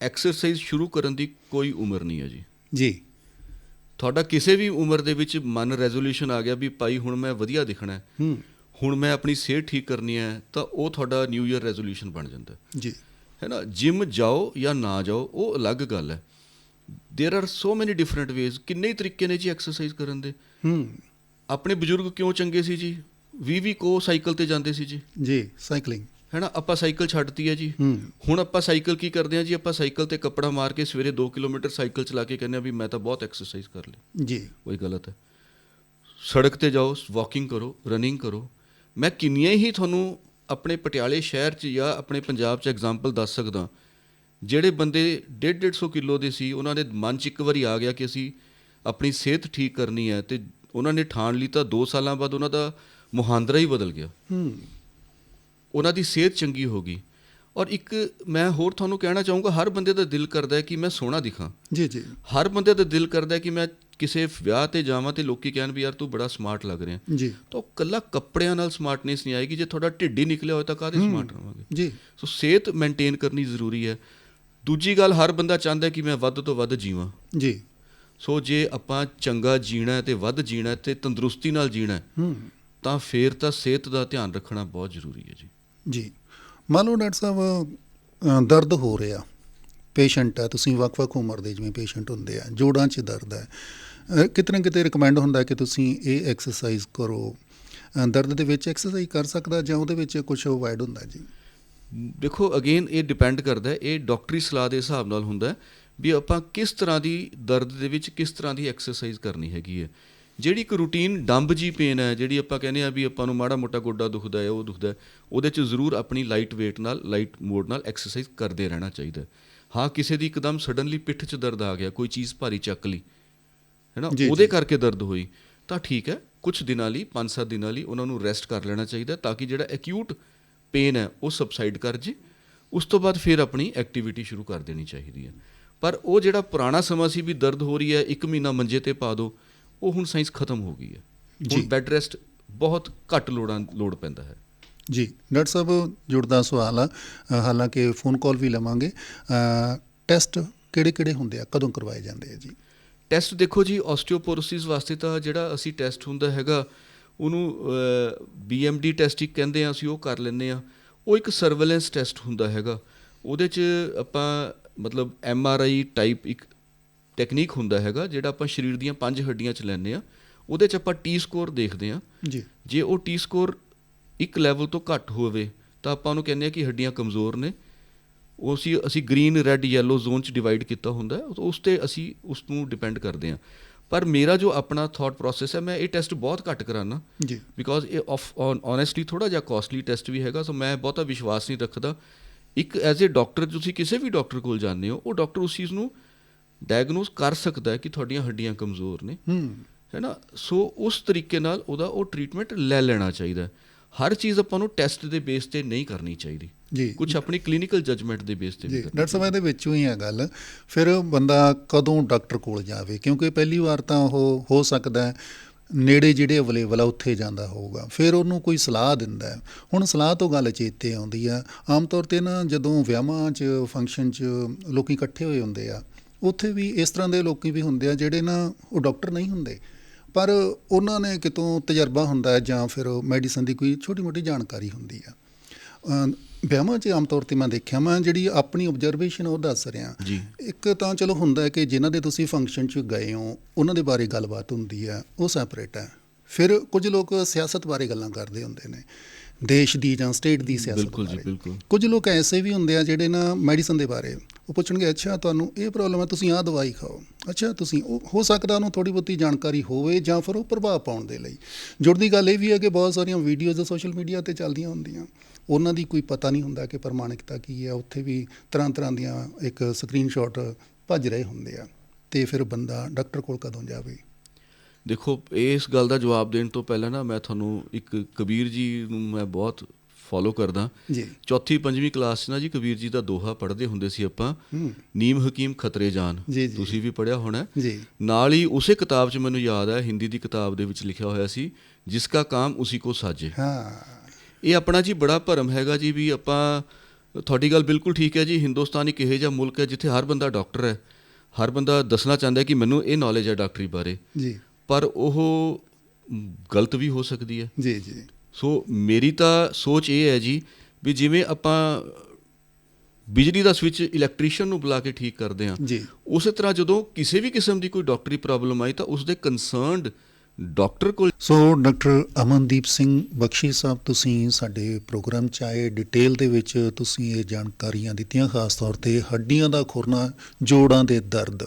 S2: ਐਕਸਰਸਾਈਜ਼ ਸ਼ੁਰੂ ਕਰਨ ਦੀ ਕੋਈ ਉਮਰ ਨਹੀਂ ਹੈ ਜੀ।
S1: ਜੀ।
S2: ਤੁਹਾਡਾ ਕਿਸੇ ਵੀ ਉਮਰ ਦੇ ਵਿੱਚ ਮਨ ਰੈਜ਼ੋਲੂਸ਼ਨ ਆ ਗਿਆ ਵੀ ਭਾਈ ਹੁਣ ਮੈਂ ਵਧੀਆ ਦਿਖਣਾ ਹੈ।
S1: ਹੂੰ।
S2: ਹੁਣ ਮੈਂ ਆਪਣੀ ਸਿਹਤ ਠੀਕ ਕਰਨੀ ਹੈ ਤਾਂ ਉਹ ਤੁਹਾਡਾ ਨਿਊ ਇਅਰ ਰੈਜ਼ੋਲੂਸ਼ਨ ਬਣ ਜਾਂਦਾ ਹੈ
S1: ਜੀ
S2: ਹੈ ਨਾ ਜਿਮ ਜਾਓ ਜਾਂ ਨਾ ਜਾਓ ਉਹ ਅਲੱਗ ਗੱਲ ਹੈ देयर ਆਰ ਸੋ ਮੈਨੀ ਡਿਫਰੈਂਟ ਵੇਜ਼ ਕਿੰਨੇ ਹੀ ਤਰੀਕੇ ਨੇ ਜੀ ਐਕਸਰਸਾਈਜ਼ ਕਰਨ ਦੇ
S1: ਹੂੰ
S2: ਆਪਣੇ ਬਜ਼ੁਰਗ ਕਿਉਂ ਚੰਗੇ ਸੀ ਜੀ 20 20 ਕੋ ਸਾਈਕਲ ਤੇ ਜਾਂਦੇ ਸੀ ਜੀ
S1: ਜੀ ਸਾਈਕਲਿੰਗ
S2: ਹੈ ਨਾ ਆਪਾਂ ਸਾਈਕਲ ਛੱਡਤੀ ਹੈ ਜੀ
S1: ਹੂੰ
S2: ਹੁਣ ਆਪਾਂ ਸਾਈਕਲ ਕੀ ਕਰਦੇ ਹਾਂ ਜੀ ਆਪਾਂ ਸਾਈਕਲ ਤੇ ਕੱਪੜਾ ਮਾਰ ਕੇ ਸਵੇਰੇ 2 ਕਿਲੋਮੀਟਰ ਸਾਈਕਲ ਚਲਾ ਕੇ ਕਹਿੰਦੇ ਆ ਵੀ ਮੈਂ ਤਾਂ ਬਹੁਤ ਐਕਸਰਸਾਈਜ਼ ਕਰ ਲਈ
S1: ਜੀ
S2: ਉਹ ਹੀ ਗਲਤ ਹੈ ਸੜਕ ਤੇ ਜਾਓ ਵਾਕਿੰਗ ਕਰੋ ਰਨਿੰਗ ਕਰੋ ਮੈਂ ਕਿੰਨੀਆਂ ਹੀ ਤੁਹਾਨੂੰ ਆਪਣੇ ਪਟਿਆਲੇ ਸ਼ਹਿਰ 'ਚ ਜਾਂ ਆਪਣੇ ਪੰਜਾਬ 'ਚ ਐਗਜ਼ਾਮਪਲ ਦੱਸ ਸਕਦਾ। ਜਿਹੜੇ ਬੰਦੇ 1.5 150 ਕਿਲੋ ਦੇ ਸੀ ਉਹਨਾਂ ਦੇ ਮਨ 'ਚ ਇੱਕ ਵਾਰੀ ਆ ਗਿਆ ਕਿ ਅਸੀਂ ਆਪਣੀ ਸਿਹਤ ਠੀਕ ਕਰਨੀ ਹੈ ਤੇ ਉਹਨਾਂ ਨੇ ਠਾਣ ਲਈ ਤਾਂ 2 ਸਾਲਾਂ ਬਾਅਦ ਉਹਨਾਂ ਦਾ ਮੁਹਾਂਦਰਾ ਹੀ ਬਦਲ ਗਿਆ।
S1: ਹੂੰ।
S2: ਉਹਨਾਂ ਦੀ ਸਿਹਤ ਚੰਗੀ ਹੋ ਗਈ। ਔਰ ਇੱਕ ਮੈਂ ਹੋਰ ਤੁਹਾਨੂੰ ਕਹਿਣਾ ਚਾਹੂੰਗਾ ਹਰ ਬੰਦੇ ਦਾ ਦਿਲ ਕਰਦਾ ਹੈ ਕਿ ਮੈਂ ਸੋਹਣਾ ਦਿਖਾਂ।
S1: ਜੀ ਜੀ।
S2: ਹਰ ਬੰਦੇ ਦਾ ਦਿਲ ਕਰਦਾ ਹੈ ਕਿ ਮੈਂ ਕਿਸੇ ਵਿਆਹ ਤੇ ਜਾਵਾਂ ਤੇ ਲੋਕੀ ਕਹਿਣ ਵੀ ਯਾਰ ਤੂੰ ਬੜਾ ਸਮਾਰਟ ਲੱਗ ਰਿਹਾ।
S1: ਜੀ।
S2: ਤਾਂ ਉਹ ਕੱਲਾ ਕੱਪੜਿਆਂ ਨਾਲ ਸਮਾਰਟਨੈਸ ਨਹੀਂ ਆਏਗੀ ਜੇ ਤੁਹਾਡਾ ਢਿੱਡ ਹੀ ਨਿਕਲਿਆ ਹੋਇਆ ਤਾਂ ਕਾਹਦੇ ਸਮਾਰਟ ਰਹਾਂਗੇ
S1: ਜੀ।
S2: ਸੋ ਸਿਹਤ ਮੇਨਟੇਨ ਕਰਨੀ ਜ਼ਰੂਰੀ ਹੈ। ਦੂਜੀ ਗੱਲ ਹਰ ਬੰਦਾ ਚਾਹੁੰਦਾ ਕਿ ਮੈਂ ਵੱਧ ਤੋਂ ਵੱਧ ਜੀਵਾਂ।
S1: ਜੀ।
S2: ਸੋ ਜੇ ਆਪਾਂ ਚੰਗਾ ਜੀਣਾ ਤੇ ਵੱਧ ਜੀਣਾ ਤੇ ਤੰਦਰੁਸਤੀ ਨਾਲ ਜੀਣਾ ਤਾਂ ਫੇਰ ਤਾਂ ਸਿਹਤ ਦਾ ਧਿਆਨ ਰੱਖਣਾ ਬਹੁਤ ਜ਼ਰੂਰੀ ਹੈ ਜੀ।
S1: ਜੀ। ਮੰਨ ਲਓ ਡਾਕਟਰ ਸਾਹਿਬ ਦਰਦ ਹੋ ਰਿਹਾ। ਪੇਸ਼ੈਂਟ ਆ ਤੁਸੀਂ ਵੱਖ-ਵੱਖ ਉਮਰ ਦੇ ਜਿਵੇਂ ਪੇਸ਼ੈਂਟ ਹੁੰਦੇ ਆ ਜੋੜਾਂ 'ਚ ਦਰਦ ਹੈ ਅ, ਕਿਤੇ ਨਾ ਕਿਤੇ ਰეკਮੈਂਡ ਹੁੰਦਾ ਕਿ ਤੁਸੀਂ ਇਹ ਐਕਸਰਸਾਈਜ਼ ਕਰੋ। ਦਰਦ ਦੇ ਵਿੱਚ ਐਕਸਰਸਾਈਜ਼ ਕਰ ਸਕਦਾ ਜਾਂ ਉਹਦੇ ਵਿੱਚ ਕੁਝ ਅਵੋਇਡ ਹੁੰਦਾ ਜੀ?
S2: ਦੇਖੋ ਅਗੇਨ ਇਹ ਡਿਪੈਂਡ ਕਰਦਾ ਹੈ ਇਹ ਡਾਕਟਰੀ ਸਲਾਹ ਦੇ ਹਿਸਾਬ ਨਾਲ ਹੁੰਦਾ ਵੀ ਆਪਾਂ ਕਿਸ ਤਰ੍ਹਾਂ ਦੀ ਦਰਦ ਦੇ ਵਿੱਚ ਕਿਸ ਤਰ੍ਹਾਂ ਦੀ ਐਕਸਰਸਾਈਜ਼ ਕਰਨੀ ਹੈਗੀ ਹੈ। ਜਿਹੜੀ ਇੱਕ ਰੂਟੀਨ ਡੰਬ ਜੀ ਪੇਨ ਹੈ ਜਿਹੜੀ ਆਪਾਂ ਕਹਿੰਦੇ ਆ ਵੀ ਆਪਾਂ ਨੂੰ ਮਾੜਾ ਮੋਟਾ ਗੋਡਾ ਦੁਖਦਾ ਹੈ ਉਹ ਦੁਖਦਾ ਉਹਦੇ 'ਚ ਜ਼ਰੂਰ ਆਪਣੀ ਲਾਈਟ weight ਨਾਲ ਲਾਈਟ ਮੋਡ ਨਾਲ ਐਕਸਰਸਾਈਜ਼ ਕਰਦੇ ਰਹਿਣਾ ਚਾਹੀਦਾ ਹੈ। ਹਾਂ ਕਿਸੇ ਦੀ ਇੱਕਦਮ ਸਡਨਲੀ ਪਿੱਠ 'ਚ ਦਰਦ ਆ ਗਿਆ ਕੋਈ ਚੀਜ਼ ਭਾਰੀ ਚੱਕ ਲਈ। ਹੈ ਨਾ। ਉਹਦੇ ਕਰਕੇ ਦਰਦ ਹੋਈ। ਤਾਂ ਠੀਕ ਹੈ ਕੁਝ ਦਿਨਾਂ ਲਈ 5-7 ਦਿਨਾਂ ਲਈ ਉਹਨਾਂ ਨੂੰ ਰੈਸਟ ਕਰ ਲੈਣਾ ਚਾਹੀਦਾ ਤਾਂ ਕਿ ਜਿਹੜਾ ਐਕਿਊਟ ਪੇਨ ਹੈ ਉਹ ਸਬਸਾਈਡ ਕਰ ਜੇ। ਉਸ ਤੋਂ ਬਾਅਦ ਫਿਰ ਆਪਣੀ ਐਕਟੀਵਿਟੀ ਸ਼ੁਰੂ ਕਰ ਦੇਣੀ ਚਾਹੀਦੀ ਹੈ। ਪਰ ਉਹ ਜਿਹੜਾ ਪੁਰਾਣਾ ਸਮਾਂ ਸੀ ਵੀ ਦਰਦ ਹੋ ਰਹੀ ਹੈ 1 ਮਹੀਨਾ ਮੰਜੇ ਤੇ ਪਾ ਦਿਓ ਉਹ ਹੁਣ ਸਾਇੰਸ ਖਤਮ ਹੋ ਗਈ ਹੈ। ਹੁਣ ਬੈੱਡ ਰੈਸਟ ਬਹੁਤ ਘੱਟ ਲੋੜਾਂ ਲੋੜ ਪੈਂਦਾ ਹੈ।
S1: ਜੀ ਡਾਕਟਰ ਸਾਹਿਬ ਜੁੜਦਾ ਸਵਾਲ ਆ। ਹਾਲਾਂਕਿ ਫੋਨ ਕਾਲ ਵੀ ਲਵਾਂਗੇ। ਟੈਸਟ ਕਿਹੜੇ-ਕਿਹੜੇ ਹੁੰਦੇ ਆ? ਕਦੋਂ ਕਰਵਾਏ ਜਾਂਦੇ ਆ ਜੀ?
S2: ਟੈਸਟ ਦੇਖੋ ਜੀ ਆਸਟੀਓਪੋਰੋਸਿਸ ਵਾਸਤੇ ਤਾਂ ਜਿਹੜਾ ਅਸੀਂ ਟੈਸਟ ਹੁੰਦਾ ਹੈਗਾ ਉਹਨੂੰ BMD ਟੈਸਟ ਹੀ ਕਹਿੰਦੇ ਆ ਅਸੀਂ ਉਹ ਕਰ ਲੈਂਦੇ ਆ। ਉਹ ਇੱਕ ਸਰਵੇਲੈਂਸ ਟੈਸਟ ਹੁੰਦਾ ਹੈਗਾ। ਉਹਦੇ 'ਚ ਆਪਾਂ ਮਤਲਬ MRI ਟਾਈਪ ਇੱਕ ਟੈਕਨੀਕ ਹੁੰਦਾ ਹੈਗਾ ਜਿਹੜਾ ਆਪਾਂ ਸਰੀਰ ਦੀਆਂ ਪੰਜ ਹੱਡੀਆਂ 'ਚ ਲੈਂਦੇ ਆ। ਉਹਦੇ 'ਚ ਆਪਾਂ ਟੀ ਸਕੋਰ ਦੇਖਦੇ ਆ।
S1: ਜੀ।
S2: ਜੇ ਉਹ ਟੀ ਸਕੋਰ ਇੱਕ ਲੈਵਲ ਤੋਂ ਘੱਟ ਹੋਵੇ ਤਾਂ ਆਪਾਂ ਉਹਨੂੰ ਕਹਿੰਦੇ ਆ ਕਿ ਹੱਡੀਆਂ ਕਮਜ਼ੋਰ ਨੇ। ਉਹ ਅਸੀਂ ਅਸੀਂ ਗ੍ਰੀਨ ਰੈੱਡ ਯੈਲੋ ਜ਼ੋਨ ਚ ਡਿਵਾਈਡ ਕੀਤਾ ਹੁੰਦਾ ਉਸ ਤੇ ਅਸੀਂ ਉਸ ਨੂੰ ਡਿਪੈਂਡ ਕਰਦੇ ਹਾਂ। ਪਰ ਮੇਰਾ ਜੋ ਆਪਣਾ ਥਾਟ ਪ੍ਰੋਸੈਸ ਹੈ ਮੈਂ ਇਹ ਟੈਸਟ ਬਹੁਤ ਘੱਟ ਕਰਾਨਾ।
S1: ਜੀ।
S2: ਬਿਕੋਜ਼ ਇਹ ਆਫ ਓਨੈਸਟਲੀ ਥੋੜਾ ਜਿਹਾ ਕਾਸਟਲੀ ਟੈਸਟ ਵੀ ਹੈਗਾ ਸੋ ਮੈਂ ਬਹੁਤਾ ਵਿਸ਼ਵਾਸ ਨਹੀਂ ਰੱਖਦਾ। ਇੱਕ ਐਜ਼ ਅ ਡਾਕਟਰ ਤੁਸੀਂ ਕਿਸੇ ਵੀ ਡਾਕਟਰ ਕੋਲ ਜਾਂਦੇ ਹੋ ਉਹ ਡਾਕਟਰ ਉਸ ਚੀਜ਼ ਨੂੰ ਡਾਇਗਨੋਸ ਕਰ ਸਕਦਾ ਹੈ ਕਿ ਤੁਹਾਡੀਆਂ ਹੱਡੀਆਂ ਕਮਜ਼ੋਰ ਨੇ।
S1: ਹੂੰ।
S2: ਹੈ ਨਾ? ਸੋ ਉਸ ਤਰੀਕੇ ਨਾਲ ਉਹਦਾ ਉਹ ਟ੍ਰੀਟਮੈਂਟ ਲੈ ਲੈਣਾ ਚਾਹੀਦਾ। ਹਰ ਚੀਜ਼ ਆਪਾਂ ਨੂੰ ਟੈਸਟ ਦੇ ਬੇਸ ਤੇ ਨਹੀਂ ਕਰਨੀ ਚਾਹੀਦੀ।
S1: ਜੀ।
S2: ਕੁਝ ਆਪਣੀ ਕਲੀਨਿਕਲ ਜਜਮੈਂਟ ਦੇ ਬੇਸ ਤੇ ਵੀ ਕਰਨੀ
S1: ਡਾਕਟਰ ਸਾਹਿਬ ਇਹਦੇ ਵਿੱਚੋਂ ਹੀ ਹੈ ਗੱਲ। ਫਿਰ ਬੰਦਾ ਕਦੋਂ ਡਾਕਟਰ ਕੋਲ ਜਾਵੇ? ਕਿਉਂਕਿ ਪਹਿਲੀ ਵਾਰ ਤਾਂ ਉਹ ਹੋ ਸਕਦਾ ਨੇੜੇ ਜਿਹੜੇ ਅਵੇਲੇਬਲ ਆ ਉੱਥੇ ਜਾਂਦਾ ਹੋਊਗਾ। ਫਿਰ ਉਹਨੂੰ ਕੋਈ ਸਲਾਹ ਦਿੰਦਾ ਹੈ। ਹੁਣ ਸਲਾਹ ਤੋਂ ਗੱਲ ਚੇਤੇ ਆਉਂਦੀ ਆ। ਆਮ ਤੌਰ ਤੇ ਨਾ ਜਦੋਂ ਵਿਆਹਾਂ 'ਚ ਫੰਕਸ਼ਨ 'ਚ ਲੋਕੀ ਇਕੱਠੇ ਹੋਏ ਹੁੰਦੇ ਆ ਉੱਥੇ ਵੀ ਇਸ ਤਰ੍ਹਾਂ ਦੇ ਲੋਕੀ ਵੀ ਹੁੰਦੇ ਆ ਜਿਹੜੇ ਨਾ ਉਹ ਡਾਕਟਰ ਨਹੀਂ ਹੁੰਦੇ। ਪਰ ਉਹਨਾਂ ਨੇ ਕਿਤੋਂ ਤਜਰਬਾ ਹੁੰਦਾ ਹੈ ਜਾਂ ਫਿਰ ਮੈਡੀਸਨ ਦੀ ਕੋਈ ਛੋਟੀ ਮੋਟੀ ਜਾਣਕਾਰੀ ਹੁੰਦੀ ਆ? ਵਿਆਹਾਂ 'ਚ ਆਮ ਤੌਰ ਤੇ ਮੈਂ ਦੇਖਿਆ ਮੈਂ ਜਿਹੜੀ ਆਪਣੀ ਆਬਜ਼ਰਵੇਸ਼ਨ ਉਹ ਦੱਸ ਰਿਹਾ। ਇੱਕ ਤਾਂ ਚਲੋ ਹੁੰਦਾ ਹੈ ਕਿ ਜਿਨ੍ਹਾਂ ਦੇ ਤੁਸੀਂ ਫੰਕਸ਼ਨ 'ਚ ਗਏ ਹੋ ਉਹਨਾਂ ਦੇ ਬਾਰੇ ਗੱਲਬਾਤ ਹੁੰਦੀ ਹੈ ਉਹ ਸੈਪਰੇਟ ਹੈ। ਫਿਰ ਕੁਝ ਲੋਕ ਸਿਆਸਤ ਬਾਰੇ ਗੱਲਾਂ ਕਰਦੇ ਹੁੰਦੇ ਨੇ ਦੇਸ਼ ਦੀ ਜਾਂ ਸਟੇਟ ਦੀ ਸਿਆਸਤ
S2: ਬਿਲਕੁਲ ਜੀ
S1: ਬਾਰੇ।
S2: ਬਿਲਕੁਲ।
S1: ਕੁਝ ਲੋਕ ਐਸੇ ਵੀ ਹੁੰਦੇ ਆ ਜਿਹੜੇ ਨਾ ਮੈਡੀਸਨ ਦੇ ਬਾਰੇ ਉਹ ਪੁੱਛਣਗੇ, ਅੱਛਾ, ਤੁਹਾਨੂੰ ਇਹ ਪ੍ਰੋਬਲਮ ਹੈ, ਤੁਸੀਂ ਆਹ ਦਵਾਈ ਖਾਓ। ਅੱਛਾ, ਤੁਸੀਂ ਉਹ, ਹੋ ਸਕਦਾ ਉਹਨੂੰ ਥੋੜੀ ਬਹੁਤੀ ਜਾਣਕਾਰੀ ਹੋਵੇ ਜਾਂ ਫਿਰ ਉਹ ਪ੍ਰਭਾਵ ਪਾਉਣ ਦੇ ਲਈ। ਜੁੜਦੀ ਗੱਲ ਇਹ ਵੀ ਹੈ ਕਿ ਬਹੁਤ ਸਾਰੀਆਂ ਵੀਡੀਓਜ਼ ਸੋਸ਼ਲ ਮੀਡੀਆ ਤੇ ਚੱਲਦੀਆਂ ਹੁੰਦੀਆਂ। ਉਹਨਾਂ ਦੀ ਕੋਈ ਪਤਾ ਨਹੀਂ ਹੁੰਦਾ ਕਿ ਪ੍ਰਮਾਣਿਕਤਾ ਕੀ ਹੈ। ਉੱਥੇ ਵੀ ਤਰ੍ਹਾਂ ਤਰ੍ਹਾਂ ਦੀਆਂ ਇੱਕ ਸਕਰੀਨਸ਼ਾਟ ਭੱਜ ਰਹੇ ਹੁੰਦੇ ਆ। ਤੇ ਫਿਰ ਬੰਦਾ ਡਾਕਟਰ ਕੋਲ ਕਦੋਂ ਜਾਵੇ?
S2: ਦੇਖੋ, ਇਸ ਗੱਲ ਦਾ ਜਵਾਬ ਦੇਣ ਤੋਂ ਪਹਿਲਾਂ ਨਾ ਮੈਂ ਤੁਹਾਨੂੰ ਇੱਕ ਕਬੀਰ ਜੀ ਨੂੰ ਮੈਂ ਬਹੁਤ ਫੋਲੋ ਕਰਦਾ।
S1: ਜੀ।
S2: ਚੌਥੀ ਪੰਜਵੀਂ ਕਲਾਸ 'ਚ ਨਾ ਜੀ ਕਬੀਰ ਜੀ ਦਾ ਦੋਹਾ ਪੜ੍ਹਦੇ ਹੁੰਦੇ ਸੀ ਆਪਾਂ। ਨੀਮ ਹਕੀਮ ਖਤਰੇ ਜਾਨ। ਤੁਸੀਂ ਵੀ ਪੜ੍ਹਿਆ ਹੋਣਾ।
S1: ਜੀ।
S2: ਨਾਲ ਹੀ ਉਸੇ ਕਿਤਾਬ 'ਚ ਮੈਨੂੰ ਯਾਦ ਹੈ ਹਿੰਦੀ ਦੀ ਕਿਤਾਬ ਦੇ ਵਿੱਚ ਲਿਖਿਆ ਹੋਇਆ ਸੀ ਜਿਸ ਕਾ ਕਾਮ ਉਸੀ ਕੋ ਸਾਜੇ।
S1: ਹਾਂ।
S2: ਇਹ ਆਪਣਾ ਜੀ ਬੜਾ ਭਰਮ ਹੈਗਾ ਜੀ ਵੀ ਆਪਾਂ ਤੁਹਾਡੀ ਗੱਲ ਬਿਲਕੁਲ ਠੀਕ ਹੈ ਜੀ ਹਿੰਦੁਸਤਾਨ ਇੱਕ ਇਹੋ ਜਿਹਾ ਮੁਲਕ ਹੈ ਜਿੱਥੇ ਹਰ ਬੰਦਾ ਡਾਕਟਰ ਹੈ। ਹਰ ਬੰਦਾ ਦੱਸਣਾ ਚਾਹੁੰਦਾ ਹੈ ਕਿ ਮੈਨੂੰ ਇਹ ਨੌਲੇਜ ਹੈ ਡਾਕਟਰੀ ਬਾਰੇ।
S1: ਜੀ।
S2: ਪਰ ਉਹ ਗਲਤ ਵੀ ਹੋ ਸਕਦੀ ਹੈ।
S1: ਜੀ ਜੀ।
S2: ਸੋ ਮੇਰੀ ਤਾਂ ਸੋਚ ਇਹ ਹੈ ਜੀ ਵੀ ਜਿਵੇਂ ਆਪਾਂ ਬਿਜਲੀ ਦਾ ਸਵਿਚ ਇਲੈਕਟ੍ਰੀਸ਼ੀਅਨ ਨੂੰ ਬੁਲਾ ਕੇ ਠੀਕ ਕਰਦੇ
S1: ਜੀ।
S2: ਉਸੇ ਤਰ੍ਹਾਂ ਜਦੋਂ ਕਿਸੇ ਵੀ ਕਿਸਮ ਦੀ ਕੋਈ ਡਾਕਟਰੀ ਪ੍ਰੋਬਲਮ ਆਈ ਤਾਂ ਉਸ ਦੇ ਕੰਸਰਨਡ ਡਾਕਟਰ ਕੋਲ
S1: ਸੋ ਡਾਕਟਰ ਅਮਨਦੀਪ ਸਿੰਘ ਬਖਸ਼ੀ ਸਾਹਿਬ ਤੁਸੀਂ ਸਾਡੇ ਪ੍ਰੋਗਰਾਮ 'ਚ ਆਏ। ਡਿਟੇਲ ਦੇ ਵਿੱਚ ਤੁਸੀਂ ਇਹ ਜਾਣਕਾਰੀਆਂ ਦਿੱਤੀਆਂ ਖਾਸ ਤੌਰ ਤੇ ਹੱਡੀਆਂ ਦਾ ਖੁਰਨਾ ਜੋੜਾਂ ਦੇ ਦਰਦ।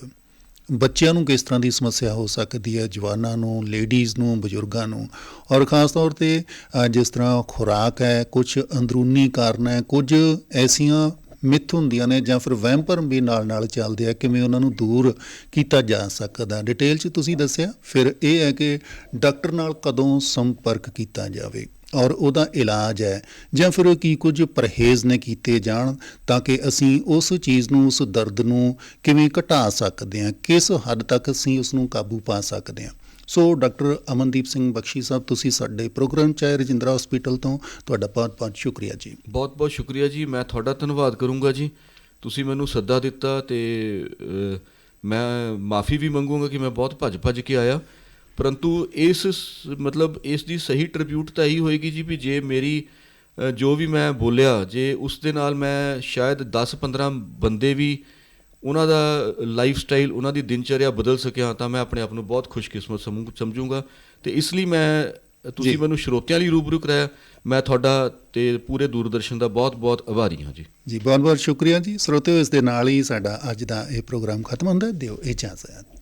S1: ਬੱਚਿਆਂ ਨੂੰ ਕਿਸ ਤਰ੍ਹਾਂ ਦੀ ਸਮੱਸਿਆ ਹੋ ਸਕਦੀ ਹੈ, ਜਵਾਨਾਂ ਨੂੰ ਲੇਡੀਜ਼ ਨੂੰ, ਬਜ਼ੁਰਗਾਂ ਨੂੰ? ਔਰ ਖਾਸ ਤੌਰ ਤੇ ਜਿਸ ਤਰ੍ਹਾਂ ਖੁਰਾਕ ਹੈ ਕੁਝ ਅੰਦਰੂਨੀ ਕਾਰਨ ਹੈ, ਕੁਝ ਐਸੀਆਂ ਮਿੱਥ ਹੁੰਦੀਆਂ ਨੇ ਜਾਂ ਫਿਰ ਵਹਿਮ ਭਰਮ ਵੀ ਨਾਲ ਨਾਲ ਚੱਲਦੇ ਆ, ਕਿਵੇਂ ਉਹਨਾਂ ਨੂੰ ਦੂਰ ਕੀਤਾ ਜਾ ਸਕਦਾ ਡਿਟੇਲ 'ਚ ਤੁਸੀਂ ਦੱਸਿਆ, ਫਿਰ ਇਹ ਹੈ ਕਿ ਡਾਕਟਰ ਨਾਲ ਕਦੋਂ ਸੰਪਰਕ ਕੀਤਾ ਜਾਵੇ? ਔਰ ਉਹਦਾ ਇਲਾਜ ਹੈ। ਜਾਂ ਫਿਰ ਕੀ ਕੁਝ ਪਰਹੇਜ਼ ਨੇ ਕੀਤੇ ਜਾਣ ਤਾਂ ਕਿ ਅਸੀਂ ਉਸ ਚੀਜ਼ ਨੂੰ, ਉਸ ਦਰਦ ਨੂੰ ਕਿਵੇਂ ਘਟਾ ਸਕਦੇ ਹਾਂ, ਕਿਸ ਹੱਦ ਤੱਕ ਅਸੀਂ ਉਸ ਨੂੰ ਕਾਬੂ ਪਾ ਸਕਦੇ ਹਾਂ। ਸੋ ਡਾਕਟਰ ਅਮਨਦੀਪ ਸਿੰਘ ਬਖਸ਼ੀ ਸਾਹਿਬ, ਤੁਸੀਂ ਸਾਡੇ ਪ੍ਰੋਗਰਾਮ ਚ ਆਏ ਰਜਿੰਦਰਾ ਹਸਪੀਟਲ ਤੋਂ। ਤੁਹਾਡਾ ਬਹੁਤ-ਬਹੁਤ ਸ਼ੁਕਰੀਆ ਜੀ।
S2: ਬਹੁਤ ਬਹੁਤ ਸ਼ੁਕਰੀਆ ਜੀ। ਮੈਂ ਤੁਹਾਡਾ ਧੰਨਵਾਦ ਕਰੂੰਗਾ ਜੀ। ਤੁਸੀਂ ਮੈਨੂੰ ਸੱਦਾ ਦਿੱਤਾ ਤੇ ਮੈਂ ਮਾਫੀ ਵੀ ਮੰਗੂਗਾ ਕਿ ਮੈਂ ਬਹੁਤ ਭੱਜ ਭੱਜ ਕੇ ਆਇਆ। ਪਰੰਤੂ ਇਸ ਮਤਲਬ ਇਸ ਦੀ ਸਹੀ ਟ੍ਰਿਬਿਊਟ ਤਾਂ ਇਹੀ ਹੋਏਗੀ ਜੀ ਵੀ ਜੇ ਮੇਰੀ ਜੋ ਵੀ ਮੈਂ ਬੋਲਿਆ ਜੇ ਉਸ ਦੇ ਨਾਲ ਮੈਂ ਸ਼ਾਇਦ 10-15 ਬੰਦੇ ਵੀ ਉਹਨਾਂ ਦਾ ਲਾਈਫ ਸਟਾਈਲ ਉਹਨਾਂ ਦੀ ਦਿਨਚਰਿਆ ਬਦਲ ਸਕਿਆ ਤਾਂ ਮੈਂ ਆਪਣੇ ਆਪ ਨੂੰ ਬਹੁਤ ਖੁਸ਼ਕਿਸਮਤ ਸਮਝੂ- ਸਮਝੂੰਗਾ। ਤੇ ਇਸ ਲਈ ਮੈਂ ਤੁਸੀਂ। ਮੈਨੂੰ ਸਰੋਤਿਆਂ ਲਈ ਰੂਬਰੂ ਕਰਾਇਆ। ਮੈਂ ਤੁਹਾਡਾ ਤੇ ਪੂਰੇ ਦੂਰਦਰਸ਼ਨ ਦਾ ਬਹੁਤ-ਬਹੁਤ ਆਭਾਰੀ ਹਾਂ ਜੀ।
S1: ਜੀ ਬਹੁਤ-ਬਹੁਤ ਸ਼ੁਕਰੀਆ ਜੀ। ਸਰੋਤਿਓ ਇਸ ਦੇ ਨਾਲ ਹੀ ਸਾਡਾ ਅੱਜ ਦਾ ਇਹ ਪ੍ਰੋਗਰਾਮ ਖਤਮ ਹੁੰਦਾ। ਦਿਓ ਇਜਾਜ਼ਤ